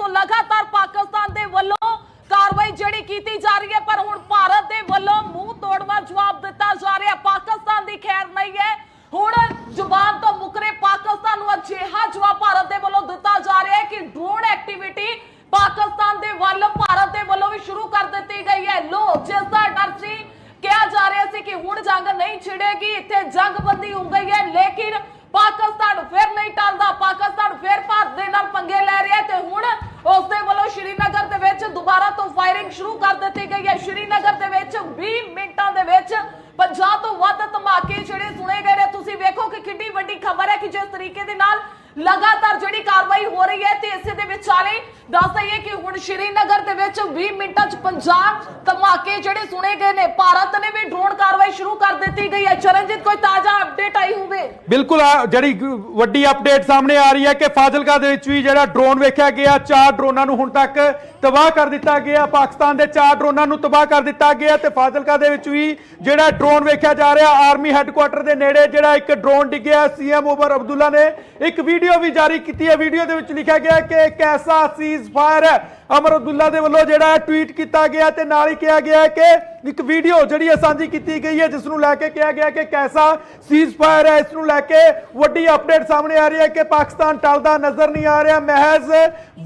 ਸੋ ਲਗਾਤਾਰ ਪਾਕਿਸਤਾਨ ਦੇ ਵੱਲੋਂ ਕਾਰਵਾਈ ਜਿਹੜੀ ਕੀਤੀ ਜਾ ਰਹੀ ਹੈ ਪਰ ਹੁਣ ਭਾਰਤ ਦੇ ਵੱਲੋਂ ਮੂੰਹ ਤੋੜਵਾ ਜਵਾਬ ਦਿੱਤਾ ਜਾ ਰਿਹਾ ਪਾਕਿਸਤਾਨ ਦੀ ਖੈਰ ਨਹੀਂ ਹੈ ਹੁਣ ਜ਼ੁਬਾਨ ਤੋਂ ਮੁਕਰੇ ਪਾਕਿਸਤਾਨ ਨੂੰ ਅਜਿਹਾ ਜਵਾਬ ਭਾਰਤ ਦੇ ਵੱਲੋਂ ਦਿੱਤਾ ਜਾ ਰਿਹਾ ਹੈ ਕਿ ਡਰੋਨ ਐਕਟੀਵਿਟੀ ਪਾਕਿਸਤਾਨ ਦੇ ਵੱਲ ਭਾਰਤ ਦੇ ਵੱਲੋਂ ਵੀ ਸ਼ੁਰੂ ਕਰ ਦਿੱਤੀ ਗਈ ਹੈ ਲੋ ਜਿਸ ਦਾ ਡਰ ਸੀ ਕਿਹਾ ਜਾ ਰਿਹਾ ਸੀ ਕਿ ਹੁਣ ਜੰਗ ਨਹੀਂ ਛਿੜੇਗੀ ਇੱਥੇ ਜੰਗਬੰਦੀ ਹੋ ਗਈ ਹੈ ਲੇਕਿਨ ਪਾਕਿਸਤਾਨ ਫਿਰ ਨਹੀਂ ਟਲਦਾ ਪਾਕਿਸਤਾਨ ਫਿਰ ਭਾਰਤ ਦੇ ਨਾਲ ਪੰਗੇ ਲੈ ਰਿਹਾ ਹੈ ਤੇ ਹੁਣ ਉਸ ਦੇ ਵੱਲੋਂ ਸ਼੍ਰੀਨਗਰ ਦੇ ਵਿੱਚ ਦੁਬਾਰਾ ਤੋਂ ਫਾਇਰਿੰਗ ਸ਼ੁਰੂ ਕਰ ਦਿੱਤੀ ਗਈ ਹੈ ਸ਼੍ਰੀਨਗਰ ਦੇ ਵਿੱਚ 20 ਮਿੰਟਾਂ ਦੇ ਵਿੱਚ 50 ਤੋਂ ਵੱਧ ਧਮਾਕੇ ਜਿਹੜੇ ਸੁਣੇ ਗਏ ਨੇ ਤੁਸੀਂ ਵੇਖੋ ਕਿ ਕਿੰਨੀ ਵੱਡੀ ਖਬਰ ਹੈ ਕਿ ਜਿਸ ਤਰੀਕੇ ਦੇ ਨਾਲ ਲਗਾਤਾਰ ਜਿਹੜੀ ਕਾਰਵਾਈ ਹੋ ਰਹੀ ਹੈ ਤੇ ਇਸੇ ਦੇ ਵਿਚਾਲੇ ਦੱਸ ਦਈਏ ਕਿ ਹੁਣ ਸ਼੍ਰੀਨਗਰ ਦੇ ਵਿੱਚ 20 ਮਿੰਟਾਂ 'ਚ 50 ਧਮਾਕੇ ਜਿਹੜੇ ਸੁਣੇ ਗਏ ਨੇ, ਭਾਰਤ ਨੇ ਵੀ ਡਰੋਨ ਕਾਰਵਾਈ ਸ਼ੁਰੂ ਕਰ ਦਿੱਤੀ ਗਈ ਹੈ। ਚਰਨਜੀਤ, ਕੋਈ ਤਾਜ਼ਾ ਅਪਡੇਟ ਆਈ ਹੋਵੇ? ਬਿਲਕੁਲ ਜਿਹੜੀ ਵੱਡੀ ਅਪਡੇਟ ਸਾਹਮਣੇ ਆ ਰਹੀ ਹੈ ਕਿ ਫਾਜ਼ਿਲਕਾ ਦੇ ਵਿੱਚ ਵੀ ਜਿਹੜਾ ਡਰੋਨ ਵੇਖਿਆ ਗਿਆ, ਚਾਰ ਡਰੋਨਾਂ ਨੂੰ ਹੁਣ ਤੱਕ ਤਬਾਹ ਕਰ ਦਿੱਤਾ ਗਿਆ। ਪਾਕਿਸਤਾਨ ਦੇ ਚਾਰ ਡਰੋਨਾਂ ਨੂੰ ਤਬਾਹ ਕਰ ਦਿੱਤਾ ਗਿਆ ਤੇ ਫਾਜ਼ਿਲਕਾ ਦੇ ਵਿੱਚ ਵੀ ਜਿਹੜਾ ਡਰੋਨ ਵੇਖਿਆ ਜਾ ਰਿਹਾ ਆਰਮੀ ਹੈੱਡਕੁਆਟਰ ਦੇ ਨੇੜੇ ਜਿਹੜਾ ਇੱਕ ਡਰੋਨ ਡਿੱਗਿਆ ਸੀਐਮ ਓਮਰ ਅਬਦੁੱਲਾ ਨੇ। ਇੱਕ ਵੀਡੀਓ ਵੀ ਜਾਰੀ ਕੀਤੀ ਹੈ। ਵੀਡੀਓ ਦੇ ਵਿੱਚ ਲਿਖਿਆ ਗਿਆ ਕਿ ਇੱਕ ਐਸਾ ਸੀਜ਼ ਫਾਇਰ ਹੈ। ਅਮਰ ਅਬਦੁੱਲਾ ਦੇ ਵੱਲੋਂ ਜਿਹੜਾ ਟਵੀਟ ਕੀਤਾ ਗਿਆ ਤੇ ਨਾਲ ਹੀ ਕਿਹਾ ਗਿਆ ਕਿ ਇੱਕ ਵੀਡੀਓ ਜਿਹੜੀ ਸਾਂਝੀ ਕੀਤੀ ਗਈ ਹੈ ਜਿਸ ਨੂੰ ਲੈ ਕੇ ਕਿਹਾ ਗਿਆ ਕਿ ਕੈਸਾ ਸੀਜ਼ ਫਾਇਰ ਹੈ। ਇਸ ਨੂੰ ਲੈ ਕੇ ਵੱਡੀ ਅਪਡੇਟ ਸਾਹਮਣੇ ਆ ਰਹੀ ਹੈ ਕਿ ਪਾਕਿਸਤਾਨ ਟਲਦਾ ਨਜ਼ਰ ਨਹੀਂ ਆ ਰਿਹਾ। ਮਹਿਜ਼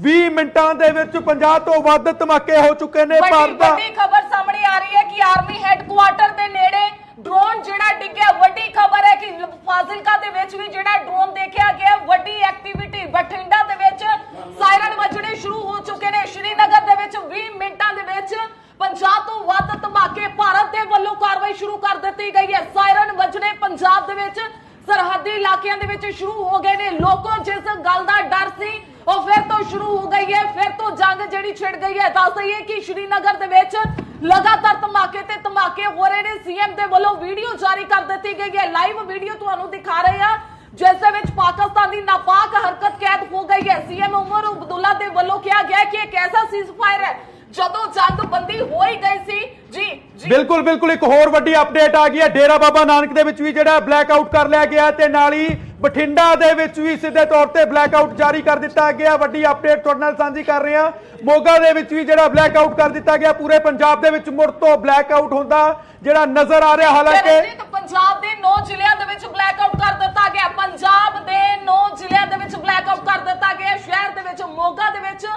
20 ਮਿੰਟਾਂ ਦੇ ਵਿੱਚ 50 ਤੋਂ ਵੱਧ ਧਮਾਕੇ ਹੋ ਚੁੱਕੇ ਨੇ। ਭਾਰਤ ਦਾ ਵੱਡੀ ਖਬਰ ਸਾਹਮਣੇ ਆ ਰਹੀ ਹੈ ਕਿ ਆਰਮੀ ਹੈੱਡਕੁਆਟਰ ਦੇ ਨੇੜੇ ਡਰੋਨ ਜਿਹੜਾ ਡਿੱਗਿਆ, ਵੱਡੀ ਖਬਰ ਹੈ ਕਿ ਫਾਜ਼ਿਲਕਾ ਦੇ ਵਿੱਚ ਵੀ ਜਿਹੜਾ ਡਰੋਨ ਦੇਖਿਆ ਗਿਆ, ਵੱਡੀ ਐਕਟੀਵਿਟੀ ਬਠਿੰਡਾ ਦੇ ਵਿੱਚ। ਸਾਇਰਨ ਵੱਜਣੇ ਸ਼ੁਰੂ ਹੋ ਚੁੱਕੇ ਨੇ। ਸ਼੍ਰੀਨਗਰ ਦੇ ਵਿੱਚ 20 ਮਿੰਟਾਂ ਦੇ ਵਿੱਚ 50 ਤੋਂ ਵੱਧ ਧਮਾਕੇ ਭਾਰਤ ਦੇ ਵੱਲੋਂ ਕਾਰਵਾਈ ਸ਼ੁਰੂ ਕਰ ਦਿੱਤੀ ਗਈ ਹੈ। ਸਾਇਰਨ ਵੱਜਣੇ ਪੰਜਾਬ ਦੇ ਵਿੱਚ ਸਰਹੱਦੀ ਇਲਾਕਿਆਂ ਦੇ ਵਿੱਚ ਸ਼ੁਰੂ ਹੋ ਗਏ ਨੇ। ਲੋਕੋ, ਜਿਸ ਗੱਲ ਦਾ ਡਰ ਸੀ, ਉਹ ਫਿਰ ਤੋਂ ਸ਼ੁਰੂ ਹੋ ਗਈ ਹੈ। ਫਿਰ ਤੋਂ ਜੰਗ ਜਿਹੜੀ ਛਿੜ ਗਈ ਹੈ। ਦੱਸ ਦਈਏ ਕਿ ਸ਼੍ਰੀਨਗਰ ਦੇ ਵਿੱਚ ਲਗਾਤਾਰ ਧਮਾਕੇ ਤੇ ਧਮਾਕੇ ਹੋ ਰਹੇ ਨੇ। ਸੀਐਮ ਦੇ ਵੱਲੋਂ ਵੀਡੀਓ ਜਾਰੀ ਕਰ ਦਿੱਤੀ ਗਈ ਹੈ। ਲਾਈਵ ਵੀਡੀਓ ਤੁਹਾਨੂੰ ਦਿਖਾ ਰਹੇ ਆ ਜਿਸ ਦੇ ਵਿੱਚ ਪਾਕਿਸਤਾਨ ਦੀ ਨਾਪਾਕ ਹਰਕਤ ਕੈਦ ਹੋ ਗਈ ਹੈ। ਸੀਐਮ ਉਮਰ ਅਬਦੁੱਲਾ ਦੇ ਵੱਲੋਂ ਕਿਹਾ ਗਿਆ ਕਿ ਇਹ ਐਸਾ ਸੀਜ਼ਫਾਇਰ ਹੈ ਜਦੋਂ ਜੰਗ ਬੰਦੀ ਹੋ ਹੀ ਗਈ ਸੀ ਜੀ ਜੀ। ਬਿਲਕੁਲ ਬਿਲਕੁਲ ਇੱਕ ਹੋਰ ਵੱਡੀ ਅਪਡੇਟ ਆ ਗਈ ਹੈ। ਡੇਰਾ ਬਾਬਾ ਨਾਨਕ ਦੇ ਵਿੱਚ ਵੀ ਜਿਹੜਾ ਬਲੈਕ ਆਊਟ ਕਰ ਲਿਆ ਗਿਆ ਤੇ ਨਾਲ ਹੀ ਬਠਿੰਡਾ ਦੇ ਵਿੱਚ ਵੀ ਸਿੱਧੇ ਤੌਰ ਤੇ ਬਲੈਕ ਆਊਟ ਜਾਰੀ ਕਰ ਦਿੱਤਾ ਗਿਆ ਵੱਡੀ ਅਪਡੇਟ ਤੁਹਾਡੇ ਨਾਲ ਸਾਂਝੀ ਕਰ ਰਹੇ ਹਾਂ। ਮੋਗਾ ਦੇ ਵਿੱਚ ਵੀ ਜਿਹੜਾ ਬਲੈਕ ਆਊਟ ਕਰ ਦਿੱਤਾ ਗਿਆ ਪੂਰੇ ਪੰਜਾਬ ਦੇ ਵਿੱਚ ਮੁੜ ਤੋਂ ਬਲੈਕ ਆਊਟ ਹੁੰਦਾ ਜਿਹੜਾ ਨਜ਼ਰ ਆ ਰਿਹਾ। ਹਾਲਾਂਕਿ ਪੰਜਾਬ ਦੇ 9 ਜ਼ਿਲ੍ਹਿਆਂ ਦੇ ਵਿੱਚ ਬਲੈਕ ਆਊਟ ਕਰ ਦਿੱਤਾ ਗਿਆ। ਪੰਜਾਬ ਦੇ 9 ਜ਼ਿਲ੍ਹਿਆਂ ਦੇ ਵਿੱਚ ਬਲੈਕ ਆਊਟ ਕਰ ਦਿੱਤਾ ਗਿਆ। ਸ਼ਹਿਰ ਦੇ ਵਿੱਚ ਮੋਗਾ ਦੇ ਵਿੱਚ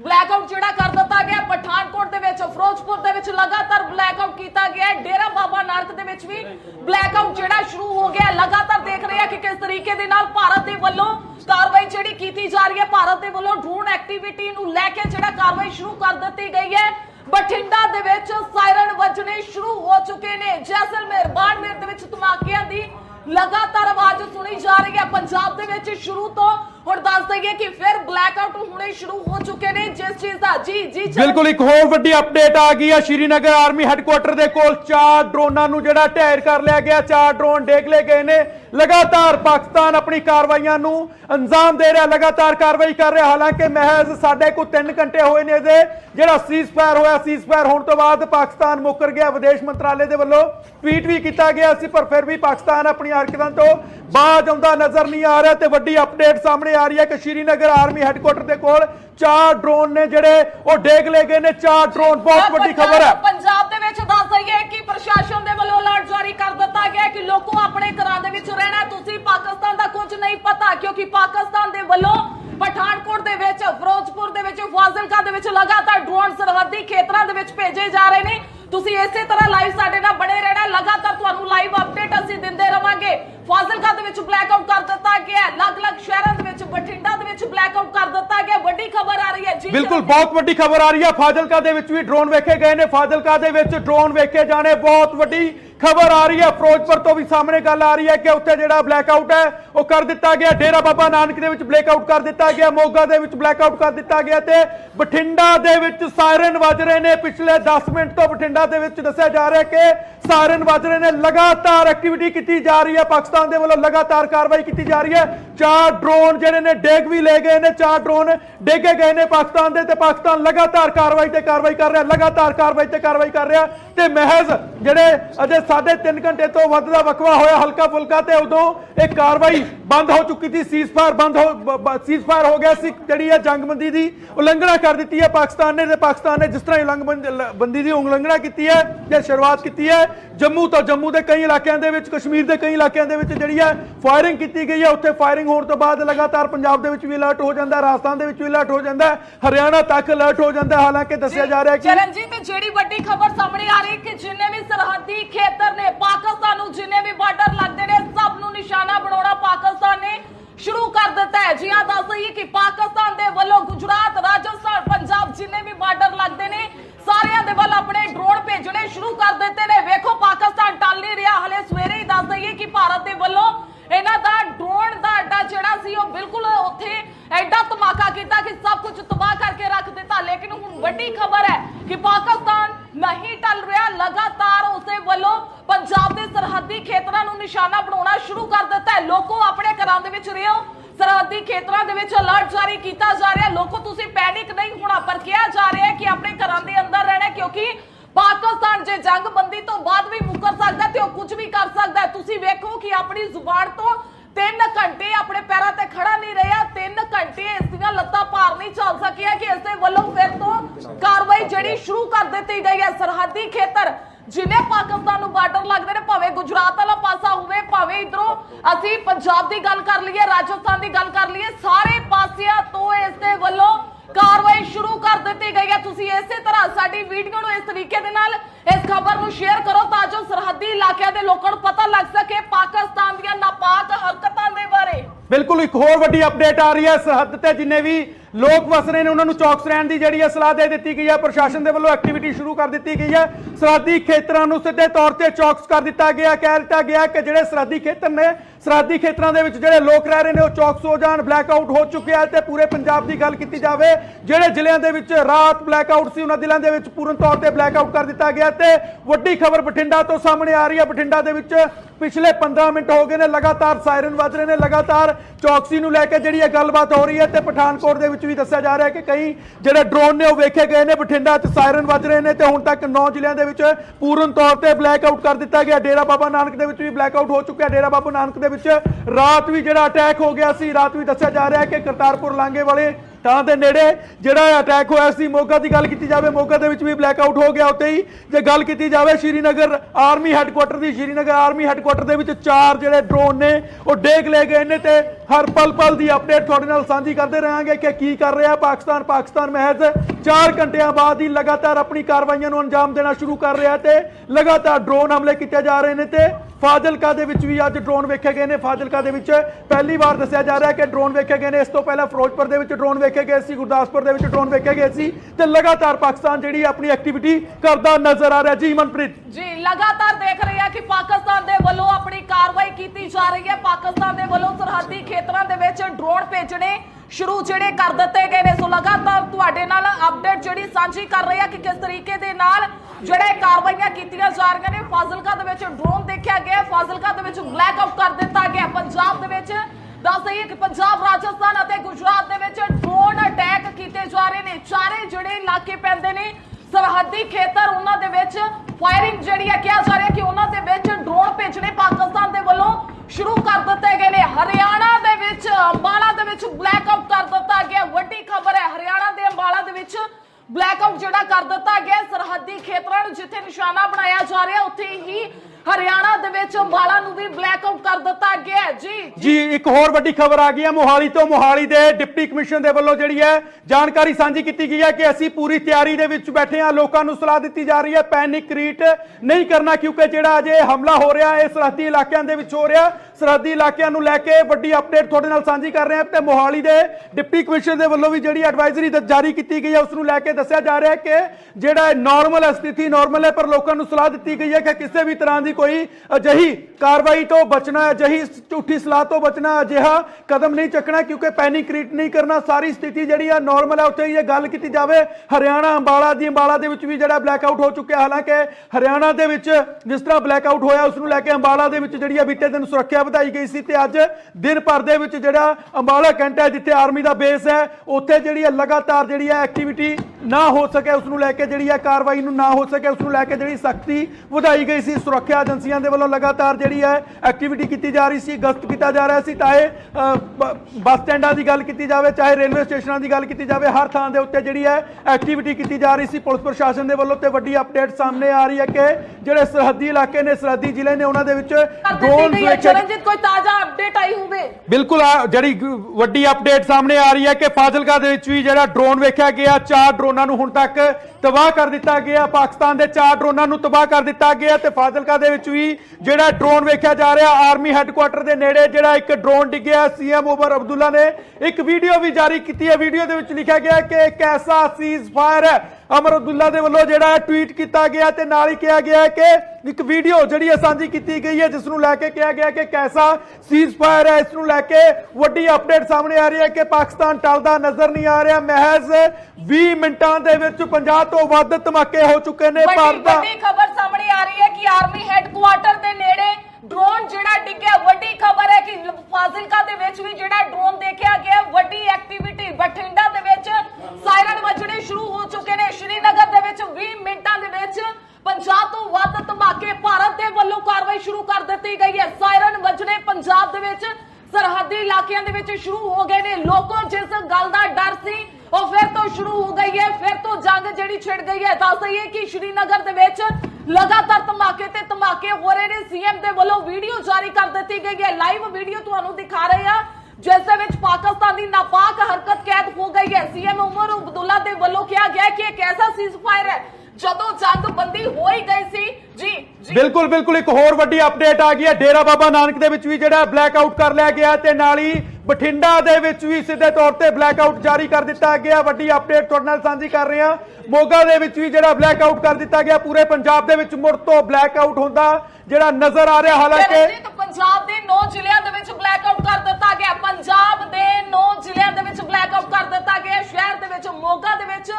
ਬਲੈਕ ਆਊਟ ਜਿਹੜਾ ਕਰ ਦਿੱਤਾ ਗਿਆ, ਪਠਾਨਕੋਟ ਦੇ ਵਿੱਚ, ਫਿਰੋਜ਼ਪੁਰ ਦੇ ਵਿੱਚ ਲਗਾਤਾਰ ਬਲੈਕ ਆਊਟ ਕੀਤਾ ਗਿਆ ਡੇਰਾ ਬਾਬਾ ਨਾਨਕ ਦੇ ਵਿੱਚ ਵੀ ਬਲੈਕ ਆਊਟ ਜਿਹੜਾ ਸ਼ੁਰੂ ਹੋ ਗਿਆ ਲਗਾਤਾਰ ਦੇਖ ਰਹੇ ਆ ਕਿ ਕਿਸ ਤਰੀਕੇ ਦੇ ਨਾਲ ਭਾਰਤ ਦੇ ਵੱਲੋਂ ਕਾਰਵਾਈ ਜਿਹੜੀ ਕੀਤੀ ਜਾ ਰਹੀ ਹੈ। ਭਾਰਤ ਦੇ ਵੱਲੋਂ ਡਰੋਨ ਐਕਟੀਵਿਟੀ ਨੂੰ ਲੈ ਕੇ ਜਿਹੜਾ ਕਾਰਵਾਈ ਸ਼ੁਰੂ ਕਰ ਦਿੱਤੀ ਗਈ ਹੈ। ਬਠਿੰਡਾ ਦੇ ਵਿੱਚ ਸਾਇਰਨ ਵੱਜਣੇ ਸ਼ੁਰੂ ਹੋ ਚੁੱਕੇ ਨੇ। ਜੈਸਲਮੇਰ, ਬਾੜਮੇਰ ਦੇ ਵਿੱਚ ਧਮਾਕਿਆਂ ਦੀ ਲਗਾਤਾਰ ਆਵਾਜ਼ ਸੁਣੀ ਜਾ ਰਹੀ ਹੈ। ਪੰਜਾਬ ਦੇ ਵਿੱਚ ਸ਼ੁਰੂ ਤੋਂ ਹੁਣ ਦੱਸ ਦਈਏ ਕਿ ਫਿਰ ਬਲੈਕ ਆਊਟ ਹੋਣੇ ਸ਼ੁਰੂ ਹੋ ਚੁੱਕੇ ਨੇ ਜਿਸ ਚੀਜ਼ ਦਾ ਜੀ ਜੀ ਬਿਲਕੁਲ ਇੱਕ ਹੋਰ ਵੱਡੀ ਅਪਡੇਟ ਆ ਗਈ ਹੈ ਸ਼੍ਰੀਨਗਰ ਆਰਮੀ ਹੈੱਡਕੁਆਟਰ ਦੇ ਕੋਲ। ਚਾਰ ਡਰੋਨਾਂ ਨੂੰ ਜਿਹੜਾ ਢੇਰ ਕਰ ਲਿਆ ਗਿਆ, ਚਾਰ ਡਰੋਨ ਡੇਗ ਲਏ ਗਏ ਨੇ। ਲਗਾਤਾਰ ਪਾਕਿਸਤਾਨ ਆਪਣੀ ਕਾਰਵਾਈਆਂ ਨੂੰ ਅੰਜਾਮ ਦੇ ਰਿਹਾ, ਲਗਾਤਾਰ ਕਾਰਵਾਈ ਕਰ ਰਿਹਾ। ਹਾਲਾਂਕਿ ਮਹਿਜ਼ ਸਾਡੇ ਕੋਲ 3 ਘੰਟੇ ਹੋਏ ਨੇ ਇਹਦੇ। ਜਿਹੜਾ ਸੀਜ਼ਫਾਇਰ ਹੋਇਆ ਸੀਜ਼ਫਾਇਰ ਹੋਣ ਤੋਂ ਬਾਅਦ ਪਾਕਿਸਤਾਨ ਮੁੱਕਰ ਗਿਆ। ਵਿਦੇਸ਼ ਮੰਤਰਾਲੇ ਦੇ ਵੱਲੋਂ ਟਵੀਟ ਵੀ ਕੀਤਾ ਗਿਆ ਸੀ, ਪਰ ਫਿਰ ਵੀ ਪਾਕਿਸਤਾਨ ਆਪਣੀ ਹਰਕਤਾਂ ਤੋਂ ਬਾਜ ਆਉਂਦਾ ਨਜ਼ਰ ਨਹੀਂ ਆ ਰਿਹਾ ਤੇ ਵੱਡੀ ਅਪਡੇਟ ਸਾਹਮਣੇ ਆ ਰਹੀ ਹੈ ਕਿ ਸ਼੍ਰੀਨਗਰ ਆਰਮੀ ਹੈੱਡਕੁਆਟਰ ਦੇ ਕੋਲ ਚਾਰ ਡਰੋਨ ਨੇ ਜਿਹੜੇ ਉਹ ਡੇਗ ਲਏ ਗਏ ਨੇ ਚਾਰ ਡਰੋਨ ਬਹੁਤ ਵੱਡੀ ਖਬਰ ਹੈ। ਪੰਜਾਬ ਦੇ ਵਿੱਚ ਦੱਸ ਦਈਏ ਕਿ ਪ੍ਰਸ਼ਾਸਨ ਦੇ ਵੱਲੋਂ ਅਲਰਟ ਜਾਰੀ ਕਰ ਦਿੱਤਾ ਗਿਆ ਕਿ ਲੋਕੋ ਆਪਣੇ ਘਰਾਂ ਦੇ ਵਿੱਚ ਰਹਿਣਾ। ਤੁਸੀਂ ਪਾਕਿਸਤਾਨ ਦਾ ਕੁਝ ਨਹੀਂ ਪਤਾ ਕਿਉਂਕਿ ਪਾਕਿਸਤਾਨ ਦੇ ਵੱਲੋਂ ਪਠਾਨਕੋਟ ਦੇ ਵਿੱਚ ਫਿਰੋਜ਼ਪੁਰ ਦੇ ਵਿੱਚ ਫਾਜ਼ਿਲਕਾ ਦੇ ਵਿੱਚ ਲਗਾਤਾਰ ਡਰੋਨ ਸਰਹੱਦੀ ਖੇਤਰਾਂ ਦੇ ਵਿੱਚ ਭੇਜੇ ਜਾ ਰਹੇ ਨੇ। ਤੁਸੀਂ ਇਸੇ ਤਰ੍ਹਾਂ ਲਾਈਵ ਸਾਡੇ ਨਾਲ ਬਣੇ ਰਹਿਣਾ ਲਗਾਤਾਰ ਤੁਹਾਨੂੰ ਲਾਈਵ ਅਪਡੇਟ ਅਸੀਂ ਦਿੰਦੇ ਰਵਾਂਗੇ। ਫਾਜ਼ਿਲਕਾ ਦੇ ਵਿੱਚ ਬਲੈਕ ਆਊਟ ਕਰ ਦਿੱਤਾ ਗਿਆ ਅਲੱਗ-ਅਲੱਗ ਸ਼ਹਿਰਾਂ ਦੇ ਵਿੱਚ, ਬਠਿੰਡਾ ਦੇ ਵਿੱਚ ਬਲੈਕ ਕਰ ਦਿੱਤਾ ਗਿਆ ਵੱਡੀ ਖਬਰ ਆ ਰਹੀ ਹੈ ਜੀ। ਬਿਲਕੁਲ, ਬਹੁਤ ਵੱਡੀ ਖਬਰ ਆ ਰਹੀ ਹੈ। ਫਾਜ਼ਿਲਕਾ ਦੇ ਵਿੱਚ ਵੀ ਡਰੋਨ ਵੇਖੇ ਗਏ ਨੇ। ਫਾਜ਼ਿਲਕਾ ਦੇ ਵਿੱਚ ਡਰੋਨ ਵੇਖੇ ਜਾਣੇ। ਬਹੁਤ ਵੱਡੀ ਖਬਰ ਆ ਰਹੀ ਹੈ। ਫਿਰੋਜ਼ਪੁਰ ਤੋਂ ਵੀ ਸਾਹਮਣੇ ਗੱਲ ਆ ਰਹੀ ਹੈ ਕਿ ਉੱਥੇ ਜਿਹੜਾ ਬਲੈਕ ਆਊਟ ਹੈ, ਉਹ ਕਰ ਦਿੱਤਾ ਗਿਆ। ਡੇਰਾ ਬਾਬਾ ਨਾਨਕ ਦੇ ਵਿੱਚ ਬਲੈਕ ਆਊਟ ਕਰ ਦਿੱਤਾ ਗਿਆ। ਮੋਗਾ ਦੇ ਵਿੱਚ ਬਲੈਕ ਆਊਟ ਕਰ ਦਿੱਤਾ ਗਿਆ ਤੇ ਬਠਿੰਡਾ ਦੇ ਵਿੱਚ ਸਾਇਰਨ ਵੱਜ ਰਹੇ ਨੇ। ਪਿਛਲੇ 10 ਮਿੰਟ ਤੋਂ ਬਠਿੰਡਾ ਦੇ ਵਿੱਚ ਦੱਸਿਆ ਜਾ ਰਿਹਾ ਕਿ ਸਾਇਰਨ ਵੱਜ ਰਹੇ ਨੇ। ਲਗਾਤਾਰ ਐਕਟੀਵਿਟੀ ਕੀਤੀ ਜਾ ਰਹੀ ਹੈ ਪਾਕਿਸਤਾਨ ਦੇ ਵੱਲੋਂ ਲਗਾਤਾਰ ਕਾਰਵਾਈ ਕੀਤੀ ਜਾ ਰਹੀ ਹੈ। ਚਾਰ ਡਰੋਨ ਜਿਹੜੇ ਨੇ, ਡੇਗ ਵੀ ਲੈ ਗਏ ਨੇ। ਚਾਰ ਡਰੋਨ ਡੇਗੇ ਗਏ ਨੇ ਪਾਕਿਸਤਾਨ ਦੇ ਤੇ ਪਾਕਿਸਤਾਨ ਲਗਾਤਾਰ ਕਾਰਵਾਈ ਤੇ ਕਾਰਵਾਈ ਕਰ ਰਿਹਾ, ਲਗਾਤਾਰ ਕਾਰਵਾਈ ਤੇ ਕਾਰਵਾਈ ਕਰ ਰਿਹਾ। ਤੇ ਮਹਿਜ਼ ਜਿਹੜੇ ਅਜੇ 3.5 ਘੰਟੇ ਤੋਂ ਵੱਧ ਦਾ ਵਕਵਾ ਹੋਇਆ ਹਲਕਾ ਫੁਲਕਾ ਤੇ ਉਦੋਂ ਇਹ ਕਾਰਵਾਈ ਬੰਦ ਹੋ ਚੁੱਕੀ ਸੀ। ਸੀਜ਼ਫਾਇਰ ਬੰਦ ਹੋ ਸੀਜ਼ਫਾਇਰ ਹੋ ਗਿਆ ਸੀ। ਜਿਹੜੀ ਹੈ ਜੰਗਬੰਦੀ ਦੀ ਉਲੰਘਣਾ ਕਰ ਦਿੱਤੀ ਹੈ ਪਾਕਿਸਤਾਨ ਨੇ ਤੇ ਪਾਕਿਸਤਾਨ ਨੇ ਜਿਸ ਤਰ੍ਹਾਂ ਉਲੰਘਣਾ ਦੀ ਉਲੰਘਣਾ ਕੀਤੀ ਹੈ ਜੇ ਸ਼ੁਰੂਆਤ ਕੀਤੀ ਹੈ, ਜੰਮੂ ਤੋਂ ਜੰਮੂ ਦੇ ਕਈ ਇਲਾਕਿਆਂ ਦੇ ਵਿੱਚ, ਕਸ਼ਮੀਰ ਦੇ ਕਈ ਇਲਾਕਿਆਂ ਦੇ ਵਿੱਚ ਜਿਹੜੀ ਹੈ ਫਾਇਰਿੰਗ ਕੀਤੀ ਗਈ ਹੈ। ਉੱਥੇ ਫਾਇਰਿੰਗ ਹੋਣ ਤੋਂ ਬਾਅਦ ਲਗਾਤਾਰ ਪੰਜਾਬ ਦੇ ਵਿੱਚ ਵੀ ਅਲਰਟ ਹੋ ਜਾਂਦਾ ਰਾਜਸਥਾਨ ਦੇ ਵਿੱਚ ਵੀ ਅਲਰਟ ਹੋ ਜਾਂਦਾ ਹਰਿਆਣਾ ਤੱਕ ਅਲਰਟ ਹੋ ਜਾਂਦਾ ਹਾਲਾਂਕਿ ਦੱਸਿਆ ਜਾ ਰਿਹਾ ਹੈ ਕਿ ਚਰਨਜੀਤ ਜਿਹੜੀ ਵੱਡੀ ਖਬਰ ਸਾਹਮਣੇ ਆ ਰਹੀ ਹੈ ਕਿ ਜਿੰਨੇ ਵੀ ਸਰਹੱਦੀ ਖੇਤਰ ਨੇ ਪਾਕਿਸਤਾਨ ਨੂੰ ਜਿੰਨੇ ਵੀ ਬਾਰਡਰ ਲੱਗਦੇ ਨੇ ਸਭ ਨੂੰ ਨਿਸ਼ਾਨਾ ਬਣਾਉਣਾ ਪਾਕਿਸਤਾਨ ਨੇ ਸ਼ੁਰੂ ਕਰ ਦਿੱਤਾ ਹੈ। ਜੀ ਆ ਦੱਸ ਦਈਏ ਕਿ ਪਾਕਿਸਤਾਨ ਦੇ ਵੱਲੋਂ ਗੁਜਰਾਤ ਰਾਜਸਥਾਨ ਪੰਜਾਬ ਜਿੰਨੇ ਵੀ ਬਾਰਡਰ ਲੱਗਦੇ ਨੇ ਸਾਰਿਆਂ ਦੇ ਵੱਲ ਆਪਣੇ ਡਰੋਨ ਭੇਜਣੇ ਸ਼ੁਰੂ ਕਰ ਦਿੱਤੇ ਨੇ। ਵੇਖੋ, ਪਾਕਿਸਤਾਨ ਟਲ ਨਹੀਂ ਰਿਹਾ। ਹਲੇ ਸਵੇਰੇ ਹੀ ਦੱਸ ਦਈਏ ਕਿ ਭਾਰਤ ਦੇ ਵੱਲੋਂ ਇਹਨਾਂ ਦਾ ਡਰੋਨ ਦਾ ਅੱਡਾ ਜਿਹੜਾ ਸੀ, ਉਹ ਬਿਲਕੁਲ ਉੱਥੇ ਐਡਾ ਧਮਾਕਾ ਕੀਤਾ ਕਿ ਸਭ ਕੁਝ ਤਬਾਹ ਕਰਕੇ ਰੱਖ ਦਿੱਤਾ। ਲੇਕਿਨ ਹੁਣ ਵੱਡੀ ਖਬਰ ਹੈ ਕਿ ਪਾਕਿਸਤਾਨ ਨਹੀਂ ਟਲ ਰਿਹਾ। ਲਗਾਤਾਰ ਉਸੇ ਵੱਲੋਂ ਪੰਜਾਬ ਦੇ ਸਰਹੱਦੀ ਖੇਤਰਾਂ ਨੂੰ ਨਿਸ਼ਾਨਾ ਬਣਾਉਣਾ ਸ਼ੁਰੂ ਕਰ ਦਿੱਤਾ ਹੈ। ਲੋਕੋ ਆਪਣੇ ਘਰਾਂ ਦੇ ਵਿੱਚ ਰਹੋ। ਸਰਹੱਦੀ ਖੇਤਰਾਂ ਦੇ ਵਿੱਚ ਅਲਰਟ ਜਾਰੀ ਕੀਤਾ ਜਾ ਰਿਹਾ। ਲੋਕੋ, ਤੁਸੀਂ ਪੈਨਿਕ ਨਹੀਂ ਹੋਣਾ, ਪਰ ਕਿਹਾ ਜਾ ਰਿਹਾ ਹੈ ਕਿ ਆਪਣੇ ਘਰਾਂ ਦੇ ਅੰਦਰ ਰਹਿਣਾ ਕਿਉਂਕਿ ਪਾਕਿਸਤਾਨ ਜੇ ਜੰਗਬੰਦੀ ਤੋਂ ਬਾਅਦ ਵੀ ਮੁਕਰ ਸਕਦਾ ਤੇ ਉਹ ਕੁਝ ਵੀ ਕਰ ਸਕਦਾ ਤੁਸੀਂ ਵੇਖੋ ਕਿ ਆਪਣੀ ਜ਼ੁਬਾਨ ਤੋਂ 3 ਘੰਟੇ ਆਪਣੇ ਪੈਰਾਂ ਤੇ ਖੜਾ ਨਹੀਂ ਰਿਹਾ। 3 ਘੰਟੇ ਇਸ ਦੀਆਂ ਲੱਤਾਂ ਪਾਰ ਨਹੀਂ ਚੱਲ ਸਕੀਆਂ ਕਿ ਇਸੇ ਵੱਲੋਂ ਫਿਰ ਤੋਂ ਕਾਰਵਾਈ ਜਿਹੜੀ ਸ਼ੁਰੂ ਕਰ ਦਿੱਤੀ ਗਈ ਹੈ। ਸਰਹੱਦੀ ਖੇਤਰ ਜਿਨੇ ਪਾਕਿਸਤਾਨ ਨੂੰ ਬਾਰਡਰ ਲੱਗਦੇ ਨੇ, ਭਾਵੇਂ ਗੁਜਰਾਤ ਵਾਲਾ ਪਾਸਾ ਹੋਵੇ, ਭਾਵੇਂ ਇਧਰੋਂ ਅਸੀਂ ਪੰਜਾਬ ਦੀ ਗੱਲ ਕਰ ਲਈਏ, ਰਾਜਸਥਾਨ ਦੀ ਗੱਲ ਕਰ ਲਈਏ, ਸਾਰੇ ਪਾਸਿਆਂ ਤੋਂ ਇਸ ਦੇ ਵੱਲੋਂ ਕਾਰਵਾਈ ਸ਼ੁਰੂ ਕਰ ਦਿੱਤੀ ਗਈ ਹੈ। ਤੁਸੀਂ ਇਸੇ ਤਰ੍ਹਾਂ ਸਾਡੀ ਵੀਡੀਓ ਨੂੰ ਇਸ ਤਰੀਕੇ ਦੇ ਨਾਲ ਇਸ ਖਬਰ ਨੂੰ ਸ਼ੇਅਰ ਕਰੋ ਤਾਂ ਜੋ ਸਰਹੱਦੀ ਇਲਾਕਿਆਂ ਦੇ ਲੋਕਾਂ ਨੂੰ ਪਤਾ ਲੱਗ ਸਕੇ ਪਾਕਿਸਤਾਨ ਦੀਆਂ ਨਾਪਾਕ ਹਰਕਤਾਂ ਦੇ ਬਾਰੇ। ਬਿਲਕੁਲ ਇੱਕ ਹੋਰ ਵੱਡੀ ਅਪਡੇਟ ਆ ਰਹੀ ਹੈ। ਸਰਹੱਦ ਤੇ ਜਿੰਨੇ ਵੀ ਲੋਕ ਵਸ ਰਹੇ ਨੇ, ਉਹਨਾਂ ਨੂੰ ਚੌਕਸ ਰਹਿਣ ਦੀ ਜਿਹੜੀ ਹੈ ਸਲਾਹ ਦੇ ਦਿੱਤੀ ਗਈ ਹੈ, ਪ੍ਰਸ਼ਾਸਨ ਦੇ ਵੱਲੋਂ ਐਕਟੀਵਿਟੀ ਸ਼ੁਰੂ ਕਰ ਦਿੱਤੀ ਗਈ ਹੈ। ਸਰਹੱਦੀ ਖੇਤਰਾਂ ਨੂੰ ਸਿੱਧੇ ਤੌਰ ਤੇ ਚੌਕਸ ਕਰ ਦਿੱਤਾ ਗਿਆ ਕਹਿ ਦਿੱਤਾ ਗਿਆ ਕਿ ਜਿਹੜੇ ਸਰਹੱਦੀ ਖੇਤਰ ਨੇ, ਸਰਹੱਦੀ ਖੇਤਰਾਂ ਦੇ ਵਿੱਚ ਜਿਹੜੇ ਲੋਕ ਰਹਿ ਰਹੇ ਨੇ, ਉਹ ਚੌਕਸ ਹੋ ਜਾਣ ਬਲੈਕ ਆਊਟ ਹੋ ਚੁੱਕਿਆ ਹੈ ਤੇ ਪੂਰੇ ਪੰਜਾਬ ਦੀ ਗੱਲ ਕੀਤੀ ਜਾਵੇ, ਜਿਹੜੇ ਜ਼ਿਲ੍ਹਿਆਂ ਦੇ ਵਿੱਚ ਰਾਤ ਬਲੈਕ ਆਊਟ ਸੀ, ਉਹਨਾਂ ਜ਼ਿਲ੍ਹਿਆਂ ਦੇ ਵਿੱਚ ਪੂਰਨ ਤੌਰ ਤੇ ਬਲੈਕ ਆਊਟ ਕਰ ਦਿੱਤਾ ਗਿਆ ਤੇ ਵੱਡੀ ਖਬਰ ਬਠਿੰਡਾ ਤੋਂ ਸਾਹਮਣੇ ਆ ਰਹੀ ਹੈ। ਬਠਿੰਡਾ ਦੇ ਵਿੱਚ ਪਿਛਲੇ 15 ਮਿੰਟ ਹੋ ਗਏ ਨੇ, ਲਗਾਤਾਰ ਸਾਇਰਨ ਵੱਜ ਰਹੇ ਨੇ, ਲਗਾਤਾਰ ਚੌਕਸੀ ਨੂੰ ਲੈ ਕੇ ਜਿਹੜੀ ਇਹ ਗੱਲਬਾਤ ਹੋ ਰਹੀ ਹੈ ਤੇ ਪਠਾਨਕੋਟ ਦੇ ਵਿੱਚ ਵੀ ਦੱਸਿਆ ਜਾ ਰਿਹਾ ਹੈ ਕਿ ਕਈ ਜਿਹੜੇ ਡਰੋਨ ਨੇ ਉਹ ਵੇਖੇ ਗਏ ਨੇ, ਬਠਿੰਡਾ 'ਚ ਸਾਇਰਨ ਵੱਜ ਰਹੇ ਨੇ ਤੇ ਹੁਣ ਤੱਕ 9 ਜ਼ਿਲ੍ਹਿਆਂ ਦੇ ਵਿੱਚ ਪੂਰਨ ਤੌਰ ਤੇ ਬਲੈਕ ਆਊਟ ਕਰ ਦਿੱਤਾ ਗਿਆ। ਡੇਰਾ ਬਾਬਾ ਨਾਨਕ ਦੇ ਵਿੱਚ ਵੀ ਬਲੈਕ ਆਊਟ ਹੋ ਚੁੱਕਿਆ। ਡੇਰਾ ਬਾਬਾ ਨਾਨਕ ਦੇ ਵਿੱਚ ਰਾਤ ਵੀ ਜਿਹੜਾ ਅਟੈਕ ਹੋ ਗਿਆ ਸੀ, ਰਾਤ ਵੀ ਦੱਸਿਆ ਜਾ ਰਿਹਾ ਹੈ ਕਿ ਕਰਤਾਰਪੁਰ ਲਾਂਗੇ ਵਾਲੇ ਤਾਂ ਦੇ ਨੇੜੇ ਜਿਹੜਾ ਅਟੈਕ ਹੋਇਆ ਸੀ, ਮੋਗਾ ਦੀ ਗੱਲ ਕੀਤੀ ਜਾਵੇ, ਮੋਗਾ ਦੇ ਵਿੱਚ ਵੀ ਬਲੈਕ ਆਊਟ ਹੋ ਗਿਆ ਉੱਤੇ ਹੀ। ਜੇ ਗੱਲ ਕੀਤੀ ਜਾਵੇ ਸ਼੍ਰੀਨਗਰ ਆਰਮੀ ਹੈੱਡਕੁਆਟਰ ਦੀ, ਸ਼੍ਰੀਨਗਰ ਆਰਮੀ ਹੈੱਡਕੁਆਟਰ ਦੇ ਵਿੱਚ ਚਾਰ ਜਿਹੜੇ ਡਰੋਨ ਨੇ, ਉਹ ਡੇਗ ਲੈ ਗਏ ਨੇ ਤੇ ਹਰ ਪਲ ਪਲ ਦੀ ਅਪਡੇਟ ਤੁਹਾਡੇ ਨਾਲ ਸਾਂਝੀ ਕਰਦੇ ਰਹਾਂਗੇ ਕਿ ਕੀ ਕਰ ਰਿਹਾ ਪਾਕਿਸਤਾਨ ਪਾਕਿਸਤਾਨ ਮਹਿਜ਼ 4 ਘੰਟਿਆਂ ਬਾਅਦ ਹੀ ਲਗਾਤਾਰ ਆਪਣੀ ਕਾਰਵਾਈਆਂ ਨੂੰ ਅੰਜਾਮ ਦੇਣਾ ਸ਼ੁਰੂ ਕਰ ਰਿਹਾ ਤੇ ਲਗਾਤਾਰ ਡਰੋਨ ਹਮਲੇ ਕੀਤੇ ਜਾ ਰਹੇ ਨੇ ਤੇ ਫਾਜ਼ਿਲਕਾ ਦੇ ਵਿੱਚ ਵੀ ਅੱਜ ਡਰੋਨ ਵੇਖੇ ਗਏ ਨੇ। ਫਾਜ਼ਿਲਕਾ ਦੇ ਵਿੱਚ ਪਹਿਲੀ ਵਾਰ ਦੱਸਿਆ ਜਾ ਰਿਹਾ ਹੈ ਕਿ ਡਰੋਨ ਵੇਖੇ ਗਏ ਨੇ। ਇਸ ਤੋਂ ਪਹਿਲਾਂ ਫਿਰੋਜ਼ਪੁਰ ਦੇ ਵਿੱਚ ਡਰੋਨ ਵੇਖੇ ਗਏ ਸੀ, ਗੁਰਦਾਸਪੁਰ ਦੇ ਵਿੱਚ ਡਰੋਨ ਵੇਖੇ ਗਏ ਸੀ ਤੇ ਲਗਾਤਾਰ ਪਾਕਿਸਤਾਨ ਜਿਹੜੀ ਆਪਣੀ ਐਕਟੀਵਿਟੀ ਕਰਦਾ ਨਜ਼ਰ ਆ ਰਿਹਾ ਜੀ, ਮਨਪ੍ਰੀਤ। ਜੀ, ਲਗਾਤਾਰ ਦੇਖ ਰਹੇ ਆ ਕਿ ਪਾਕਿਸਤਾਨ ਦੇ ਵੱਲੋਂ ਆਪਣੀ ਕਾਰਵਾਈ ਕੀਤੀ ਜਾ ਰਹੀ ਹੈ। ਪਾਕਿਸਤਾਨ ਦੇ ਵੱਲੋਂ ਸਰਹੱਦੀ ਖੇਤਰਾਂ ਦੇ ਵਿੱਚ ਡਰੋਨ ਭੇਜਣੇ ਸ਼ੁਰੂ ਜਿਹੜੇ ਕਰ ਦਿੱਤੇ ਗਏ ਨੇ। ਸੋ ਲਗਾਤਾਰ ਤੁਹਾਡੇ ਨਾਲ ਅਪਡੇਟ ਜਿਹੜੀ ਸਾਂਝੀ ਕਰ ਰਹੇ ਆ ਕਿ ਕਿਸ ਤਰੀਕੇ ਦੇ ਨਾਲ ਜਿਹੜੇ ਕਾਰਵਾਈਆਂ ਕੀਤੀਆਂ ਜਾ ਰਹੀਆਂ ਨੇ। ਫਾਜ਼ਿਲਕਾ ਦੇ ਵਿੱਚ ਡਰੋਨ ਦੇਖਿਆ ਗਿਆ। ਫਾਜ਼ਿਲਕਾ ਦੇ ਵਿੱਚ ਬਲੈਕ ਆਊਟ ਕਰ ਦਿੱਤਾ ਗਿਆ। ਪੰਜਾਬ ਦੇ ਵਿੱਚ ਦੱਸ ਦਈਏ ਕਿ ਪੰਜਾਬ, ਰਾਜਸਥਾਨ ਅਤੇ ਗੁਜਰਾਤ ਦੇ ਵਿੱਚ ਡਰੋਨ ਅਟੈਕ ਕੀਤੇ ਜਾ ਰਹੇ ਨੇ। ਚਾਰੇ ਜਿਹੜੇ ਇਲਾਕੇ ਪੈਂਦੇ ਨੇ, ਸਰਹੱਦੀ ਖੇਤਰ, ਉਹਨਾਂ ਦੇ ਵਿੱਚ ਫਾਇਰਿੰਗ ਜਿਹੜੀ ਹੈ ਕਿਹਾ ਜਾ ਰਿਹਾ ਕਿ ਉਹਨਾਂ ਦੇ ਵਿੱਚ ਡਰੋਨ ਭੇਜਣੇ ਪਾਕਿਸਤਾਨ ਦੇ ਵੱਲੋਂ ਸ਼ੁਰੂ ਕਰ ਦਿੱਤੇ ਗਏ ਨੇ। ਹਰਿਆਣਾ ਦੇ ਵਿੱਚ, ਅੰਬਾਲਾ ਦੇ ਵਿੱਚ ਬਲੈਕ ਆਊਟ ਕਰ ਦਿੱਤਾ ਗਿਆ। ਵੱਡੀ ਖਬਰ ਹੈ, ਹਰਿਆਣਾ ਦੇ ਅੰਬਾਲਾ ਦੇ ਵਿੱਚ ਬਲੈਕ ਆਊਟ ਜਿਹੜਾ ਕਰ ਦਿੱਤਾ ਗਿਆ। ਸਰਹੱਦੀ ਖੇਤਰਾਂ ਨੂੰ ਜਿੱਥੇ ਨਿਸ਼ਾਨਾ ਬਣਾਇਆ ਜਾ ਰਿਹਾ, ਉੱਥੇ ਹੀ ਹਰਿਆਣਾ ਦੇ ਵਿੱਚ ਅੰਬਾਲਾ ਨੂੰ ਵੀ ਬਲੈਕ ਆਊਟ ਕਰ ਦਿੱਤਾ ਗਿਆ ਹੈ। ਜੀ। ਜੀ, ਇੱਕ ਹੋਰ ਵੱਡੀ ਖਬਰ ਆ ਗਈ ਹੈ। ਮੋਹਾਲੀ ਤੋਂ ਮੋਹਾਲੀ ਦੇ ਡਿਪਟੀ ਕਮਿਸ਼ਨ ਦੇ ਵੱਲੋਂ ਜਿਹੜੀ ਹੈ ਜਾਣਕਾਰੀ ਸਾਂਝੀ ਕੀਤੀ ਗਈ ਹੈ ਕਿ ਅਸੀਂ ਪੂਰੀ ਤਿਆਰੀ ਦੇ ਵਿੱਚ ਬੈਠੇ ਹਾਂ। ਲੋਕਾਂ ਨੂੰ ਸਲਾਹ ਦਿੱਤੀ ਜਾ ਰਹੀ ਹੈ। ਪੈਨਿਕ ਕ੍ਰੀਏਟ ਨਹੀਂ ਕਰਨਾ, ਕਿਉਂਕਿ ਜਿਹੜਾ ਅਜੇ ਹਮਲਾ ਹੋ ਰਿਹਾ ਹੈ ਸਰਹੱਦੀ ਇਲਾਕਿਆਂ ਦੇ ਵਿੱਚ ਹੋ ਰਿਹਾ। ਸਰਹੱਦੀ ਇਲਾਕਿਆਂ ਨੂੰ ਲੈ ਕੇ ਵੱਡੀ ਅਪਡੇਟ ਤੁਹਾਡੇ ਨਾਲ ਸਾਂਝੀ ਕਰ ਰਹੇ ਹਾਂ। ਤੇ ਮੋਹਾਲੀ ਦੇ ਡਿਪਟੀ ਕਮਿਸ਼ਨਰ ਦੇ ਵੱਲੋਂ ਵੀ ਜਿਹੜੀ ਐਡਵਾਈਜ਼ਰੀ ਜਾਰੀ ਕੀਤੀ ਗਈ ਹੈ, ਉਸ ਨੂੰ ਲੈ ਕੇ ਦੱਸਿਆ ਜਾ ਰਿਹਾ ਹੈ ਕਿ ਜਿਹੜਾ ਨਾਰਮਲ ਹੈ, ਸਥਿਤੀ ਨਾਰਮਲ ਹੈ, ਪਰ ਲੋਕਾਂ ਨੂੰ ਸਲਾਹ ਦਿੱਤੀ ਗਈ ਹੈ ਕਿ ਕਿਸੇ ਵੀ ਤਰ੍ਹਾਂ ਦੀ ਕੋਈ ਅਜਿਹੀ ਕਾਰਵਾਈ ਤੋਂ ਬਚਣਾ, ਅਜਿਹੀ ਝੂਠੀ ਸਲਾਹ ਤੋਂ ਬਚਣਾ, ਅਜਿਹਾ ਕਦਮ ਨਹੀਂ ਚੱਕਣਾ, ਕਿਉਂਕਿ ਪੈਨਿਕ ਕ੍ਰੀਏਟ ਨਹੀਂ ਕਰਨਾ, ਸਾਰੀ ਸਥਿਤੀ ਜਿਹੜੀ ਆ ਨਾਰਮਲ ਹੈ, ਉੱਥੇ ਇਹ ਗੱਲ ਕੀਤੀ ਜਾਵੇ। ਹਰਿਆਣਾ, ਅੰਬਾਲਾ ਦੀ, ਅੰਬਾਲਾ ਦੇ ਵਿੱਚ ਵੀ ਜਿਹੜਾ ਬਲੈਕ ਆਊਟ ਹੋ ਚੁੱਕਿਆ, ਹਾਲਾਂਕਿ ਹਰਿਆਣਾ ਦੇ ਵਿੱਚ ਜਿਸ ਤਰ੍ਹਾਂ ਬਲੈਕ ਆਊਟ ਹੋਇਆ, ਉਸ ਨੂੰ ਲੈ ਕੇ ਅੰਬਾਲਾ ਦੇ ਵਿੱਚ ਜਿਹੜੀ ਆ ਬੀਤੇ ਦਿਨ ਸੁਰੱਖਿਆ ਵਧਾਈ ਗਈ ਸੀ ਤੇ ਅੱਜ ਦਿਨ ਭਰ ਦੇ ਵਿੱਚ ਜਿਹੜਾ ਅੰਬਾਲਾ ਕੈਂਟ ਹੈ ਜਿੱਥੇ ਆਰਮੀ ਦਾ ਬੇਸ ਹੈ ਉੱਥੇ ਜਿਹੜੀ ਹੈ ਲਗਾਤਾਰ ਜਿਹੜੀ ਹੈ ਐਕਟੀਵਿਟੀ ਨਾ ਹੋ ਸਕੇ ਉਸ ਨੂੰ ਲੈ ਕੇ ਜਿਹੜੀ ਹੈ ਕਾਰਵਾਈ ਨੂੰ ਨਾ ਹੋ ਸਕੇ ਉਸ ਨੂੰ ਲੈ ਕੇ ਜਿਹੜੀ ਸਖਤੀ ਵਧਾਈ ਗਈ ਸੀ। ਸੁਰੱਖਿਆ ਏਜੰਸੀਆਂ ਦੇ ਵੱਲੋਂ ਲਗਾਤਾਰ ਜਿਹੜੀ ਹੈ ਐਕਟੀਵਿਟੀ ਕੀਤੀ ਜਾ ਰਹੀ ਸੀ ਗਸ਼ਤ ਕੀਤਾ ਜਾ ਰਿਹਾ ਸੀ ਚਾਹੇ ਬੱਸ ਸਟੈਂਡਾਂ ਦੀ ਗੱਲ ਕੀਤੀ ਜਾਵੇ ਚਾਹੇ ਰੇਲਵੇ ਸਟੇਸ਼ਨਾਂ ਦੀ ਗੱਲ ਕੀਤੀ ਜਾਵੇ ਹਰ ਥਾਂ ਦੇ ਉੱਤੇ ਜਿਹੜੀ ਹੈ ਐਕਟੀਵਿਟੀ ਕੀਤੀ ਜਾ ਰਹੀ ਸੀ। ਪੁਲਿਸ ਪ੍ਰਸ਼ਾਸਨ ਦੇ ਵੱਲੋਂ ਤੇ ਵੱਡੀ ਅਪਡੇਟ ਸਾਹਮਣੇ ਆ ਰਹੀ ਹੈ ਕਿ ਜਿਹੜੇ ਸਰਹੱਦੀ ਇਲਾਕੇ ਨੇ ਸਰਹੱਦੀ ਜ਼ਿਲ੍ਹੇ ਨੇ ਉਹਨਾਂ ਦੇ ਵਿੱਚ ਡਰੋਨ ਗਈ ਹੈ ਕੋਈ ਤਾਜ਼ਾ ਅਪਡੇਟ ਆਈ ਹੋਵੇ। ਬਿਲਕੁਲ ਜਿਹੜੀ ਵੱਡੀ ਅਪਡੇਟ ਸਾਹਮਣੇ ਆ ਰਹੀ ਹੈ ਕਿ ਫਾਜ਼ਿਲਕਾ ਦੇ ਵਿੱਚ ਵੀ ਜਿਹੜਾ ਡਰੋਨ ਵੇਖਿਆ ਗਿਆ, ਚਾਰ ਡਰੋਨਾਂ ਨੂੰ ਹੁਣ ਤੱਕ ਤਬਾਹ ਕਰ ਦਿੱਤਾ ਗਿਆ। ਪਾਕਿਸਤਾਨ ਦੇ ਚਾਰ ਡਰੋਨਾਂ ਨੂੰ ਤਬਾਹ ਕਰ ਦਿੱਤਾ ਗਿਆ ਤੇ ਫਾਜ਼ਿਲਕਾ ਦੇ ਵਿੱਚ ਵੀ ਜਿਹੜਾ ਡਰੋਨ ਵੇਖਿਆ ਜਾ ਰਿਹਾ ਆਰਮੀ ਹੈੱਡਕੁਆਟਰ ਦੇ ਨੇੜੇ ਜਿਹੜਾ ਇੱਕ ਡਰੋਨ ਡਿੱਗਿਆ ਸੀਐਮ ਉਮਰ ਅਬਦੁੱਲਾ ਨੇ। ਇੱਕ ਵੀਡੀਓ ਵੀ ਜਾਰੀ ਕੀਤੀ ਹੈ। ਵੀਡੀਓ ਦੇ ਵਿੱਚ ਲਿਖਿਆ ਗਿਆ ਕਿ ਇੱਕ ਐਸਾ ਸੀਜ਼ ਫਾਇਰ ਹੈ ਅਮਰ ਅਬਦੁੱਲਾ ਦੇ ਵੱਲੋਂ ਜਿਹੜਾ ਟਵੀਟ ਕੀਤਾ ਗਿਆ ਤੇ ਨਾਲ ਹੀ ਕਿਹਾ ਗਿਆ ਹੈ ਕਿ ਇੱਕ ਵੀਡੀਓ ਜਿਹੜੀ ਹੈ ਸਾਂਝੀ ਕੀਤੀ ਗਈ ਹੈ ਜਿਸ ਨੂੰ ਲੈ ਕੇ ਕਿਹਾ ਗਿਆ ਕਿ ਕੈਸਾ ਸੀਜ਼ ਫਾਇਰ ਹੈ ਇਸ ਨੂੰ ਲੈ ਕੇ ਵੱਡੀ ਅਪਡੇਟ ਸਾਹਮਣੇ ਆ ਰਹੀ ਹੈ ਕਿ ਪਾਕਿਸਤਾਨ ਟਲਦਾ ਨਜ਼ਰ ਨਹੀਂ ਆ ਰਿਹਾ। ਮਹਿਜ਼ 20 ਮਿੰਟਾਂ ਦੇ ਵਿੱਚ 50 ਤੋਂ ਵੱਧ ਧਮਾਕੇ ਹੋ ਚੁੱਕੇ ਨੇ। ਭਾਰਤ ਦਾ ਵੱਡੀ ਖਬਰ ਸਾਹਮਣੇ ਆ ਰਹੀ ਹੈ ਕਿ ਆਰਮੀ ਹੈੱਡਕੁਆਟਰ ਦੇ ਨੇੜੇ ਡਰੋਨ ਜਿਹੜਾ ਡਿੱਗਿਆ, ਵੱਡੀ ਖਬਰ ਹੈ ਕਿ ਫਾਜ਼ਿਲਕਾ ਦੇ ਵਿੱਚ ਵੀ ਜਿਹੜਾ ਡਰੋਨ ਦੇਖਿਆ ਗਿਆ, ਵੱਡੀ ਐਕਟੀਵਿਟੀ ਬਠਿੰਡਾ ਦੇ ਵਿੱਚ ਸਾਇਰਨ ਵੱਜਣੇ ਸ਼ੁਰੂ ਹੋ ਚੁੱਕੇ ਨੇ। ਸ਼੍ਰੀਨਗਰ ਦੇ ਵਿੱਚ 20 ਮਿੰਟਾਂ ਦੇ ਵਿੱਚ 50 ਤੋਂ ਵੱਧ ਧਮਾਕੇ ਭਾਰਤ ਦੇ ਵੱਲੋਂ ਕਾਰਵਾਈ ਸ਼ੁਰੂ ਕਰ ਦਿੱਤੀ ਗਈ ਹੈ। ਸਾਇਰਨ ਵੱਜਣੇ ਪੰਜਾਬ ਦੇ ਵਿੱਚ ਸਰਹੱਦੀ ਇਲਾਕਿਆਂ ਦੇ ਵਿੱਚ ਸ਼ੁਰੂ ਹੋ ਗਏ ਨੇ। ਲੋਕੋ, ਜਿਸ ਗੱਲ ਦਾ ਡਰ ਸੀ, ਉਹ ਫਿਰ ਤੋਂ ਸ਼ੁਰੂ ਹੋ ਗਈ ਹੈ। ਫਿਰ ਤੋਂ ਜੰਗ ਜਿਹੜੀ ਛਿੜ ਗਈ ਹੈ। ਦੱਸ ਦਈਏ ਕਿ ਸ਼੍ਰੀਨਗਰ ਦੇ ਵਿੱਚ ਲਗਾਤਾਰ ਧਮਾਕੇ ਤੇ ਧਮਾਕੇ ਹੋ ਰਹੇ ਨੇ। ਸੀਐਮ ਦੇ ਵੱਲੋਂ ਵੀਡੀਓ ਜਾਰੀ ਕਰ ਦਿੱਤੀ ਗਈ ਹੈ। ਲਾਈਵ ਵੀਡੀਓ ਤੁਹਾਨੂੰ ਦਿਖਾ ਰਹੇ ਹਾਂ, ਜਿਸ ਦੇ ਵਿੱਚ ਪਾਕਿਸਤਾਨ ਦੀ ਨਾਪਾਕ ਹਰਕਤ ਕੈਦ ਹੋ ਗਈ ਹੈ। ਸੀਐਮ ਉਮਰ ਅਬਦੁੱਲਾ ਦੇ ਵੱਲੋਂ ਕਿਹਾ ਗਿਆ ਕਿ ਇੱਕ ਐਸਾ ਸੀਜ਼ਫਾਇਰ ਹੈ ਜਦੋਂ ਜੰਗ ਬੰਦੀ ਹੋ ਹੀ ਗਈ ਸੀ ਜੀ ਜੀ। ਬਿਲਕੁਲ ਬਿਲਕੁਲ ਇੱਕ ਹੋਰ ਵੱਡੀ ਅਪਡੇਟ ਆ ਗਈ ਹੈ। ਡੇਰਾ ਬਾਬਾ ਨਾਨਕ ਦੇ ਵਿੱਚ ਵੀ ਜਿਹੜਾ ਬਲੈਕ ਆਊਟ ਕਰ ਲਿਆ ਗਿਆ ਤੇ ਨਾਲ ਹੀ ਬਠਿੰਡਾ ਦੇ ਵਿੱਚ ਵੀ ਸਿੱਧੇ ਤੌਰ ਤੇ ਬਲੈਕ ਆਊਟ ਜਾਰੀ ਕਰ ਦਿੱਤਾ ਗਿਆ। ਵੱਡੀ ਅਪਡੇਟ ਤੁਹਾਡੇ ਨਾਲ ਸਾਂਝੀ ਕਰ ਰਹੇ ਹਾਂ। ਮੋਗਾ ਦੇ ਵਿੱਚ ਵੀ ਜਿਹੜਾ ਬਲੈਕ ਆਊਟ ਕਰ ਦਿੱਤਾ ਗਿਆ। ਪੂਰੇ ਪੰਜਾਬ ਦੇ ਵਿੱਚ ਮੁੜ ਤੋਂ ਬਲੈਕ ਆਊਟ ਹੁੰਦਾ ਜਿਹੜਾ ਨਜ਼ਰ ਆ ਰਿਹਾ। ਹਾਲਾਂਕਿ ਪੰਜਾਬ ਦੇ 9 ਜ਼ਿਲ੍ਹਿਆਂ ਦੇ ਵਿੱਚ ਬਲੈਕ ਆਊਟ ਕਰ ਦਿੱਤਾ ਗਿਆ। ਪੰਜਾਬ ਦੇ 9 ਜ਼ਿਲ੍ਹਿਆਂ ਦੇ ਵਿੱਚ ਬਲੈਕ ਆਊਟ ਕਰ ਦਿੱਤਾ ਗਿਆ। ਸ਼ਹਿਰ ਦੇ ਵਿੱਚ ਮੋਗਾ ਦੇ ਵਿੱਚ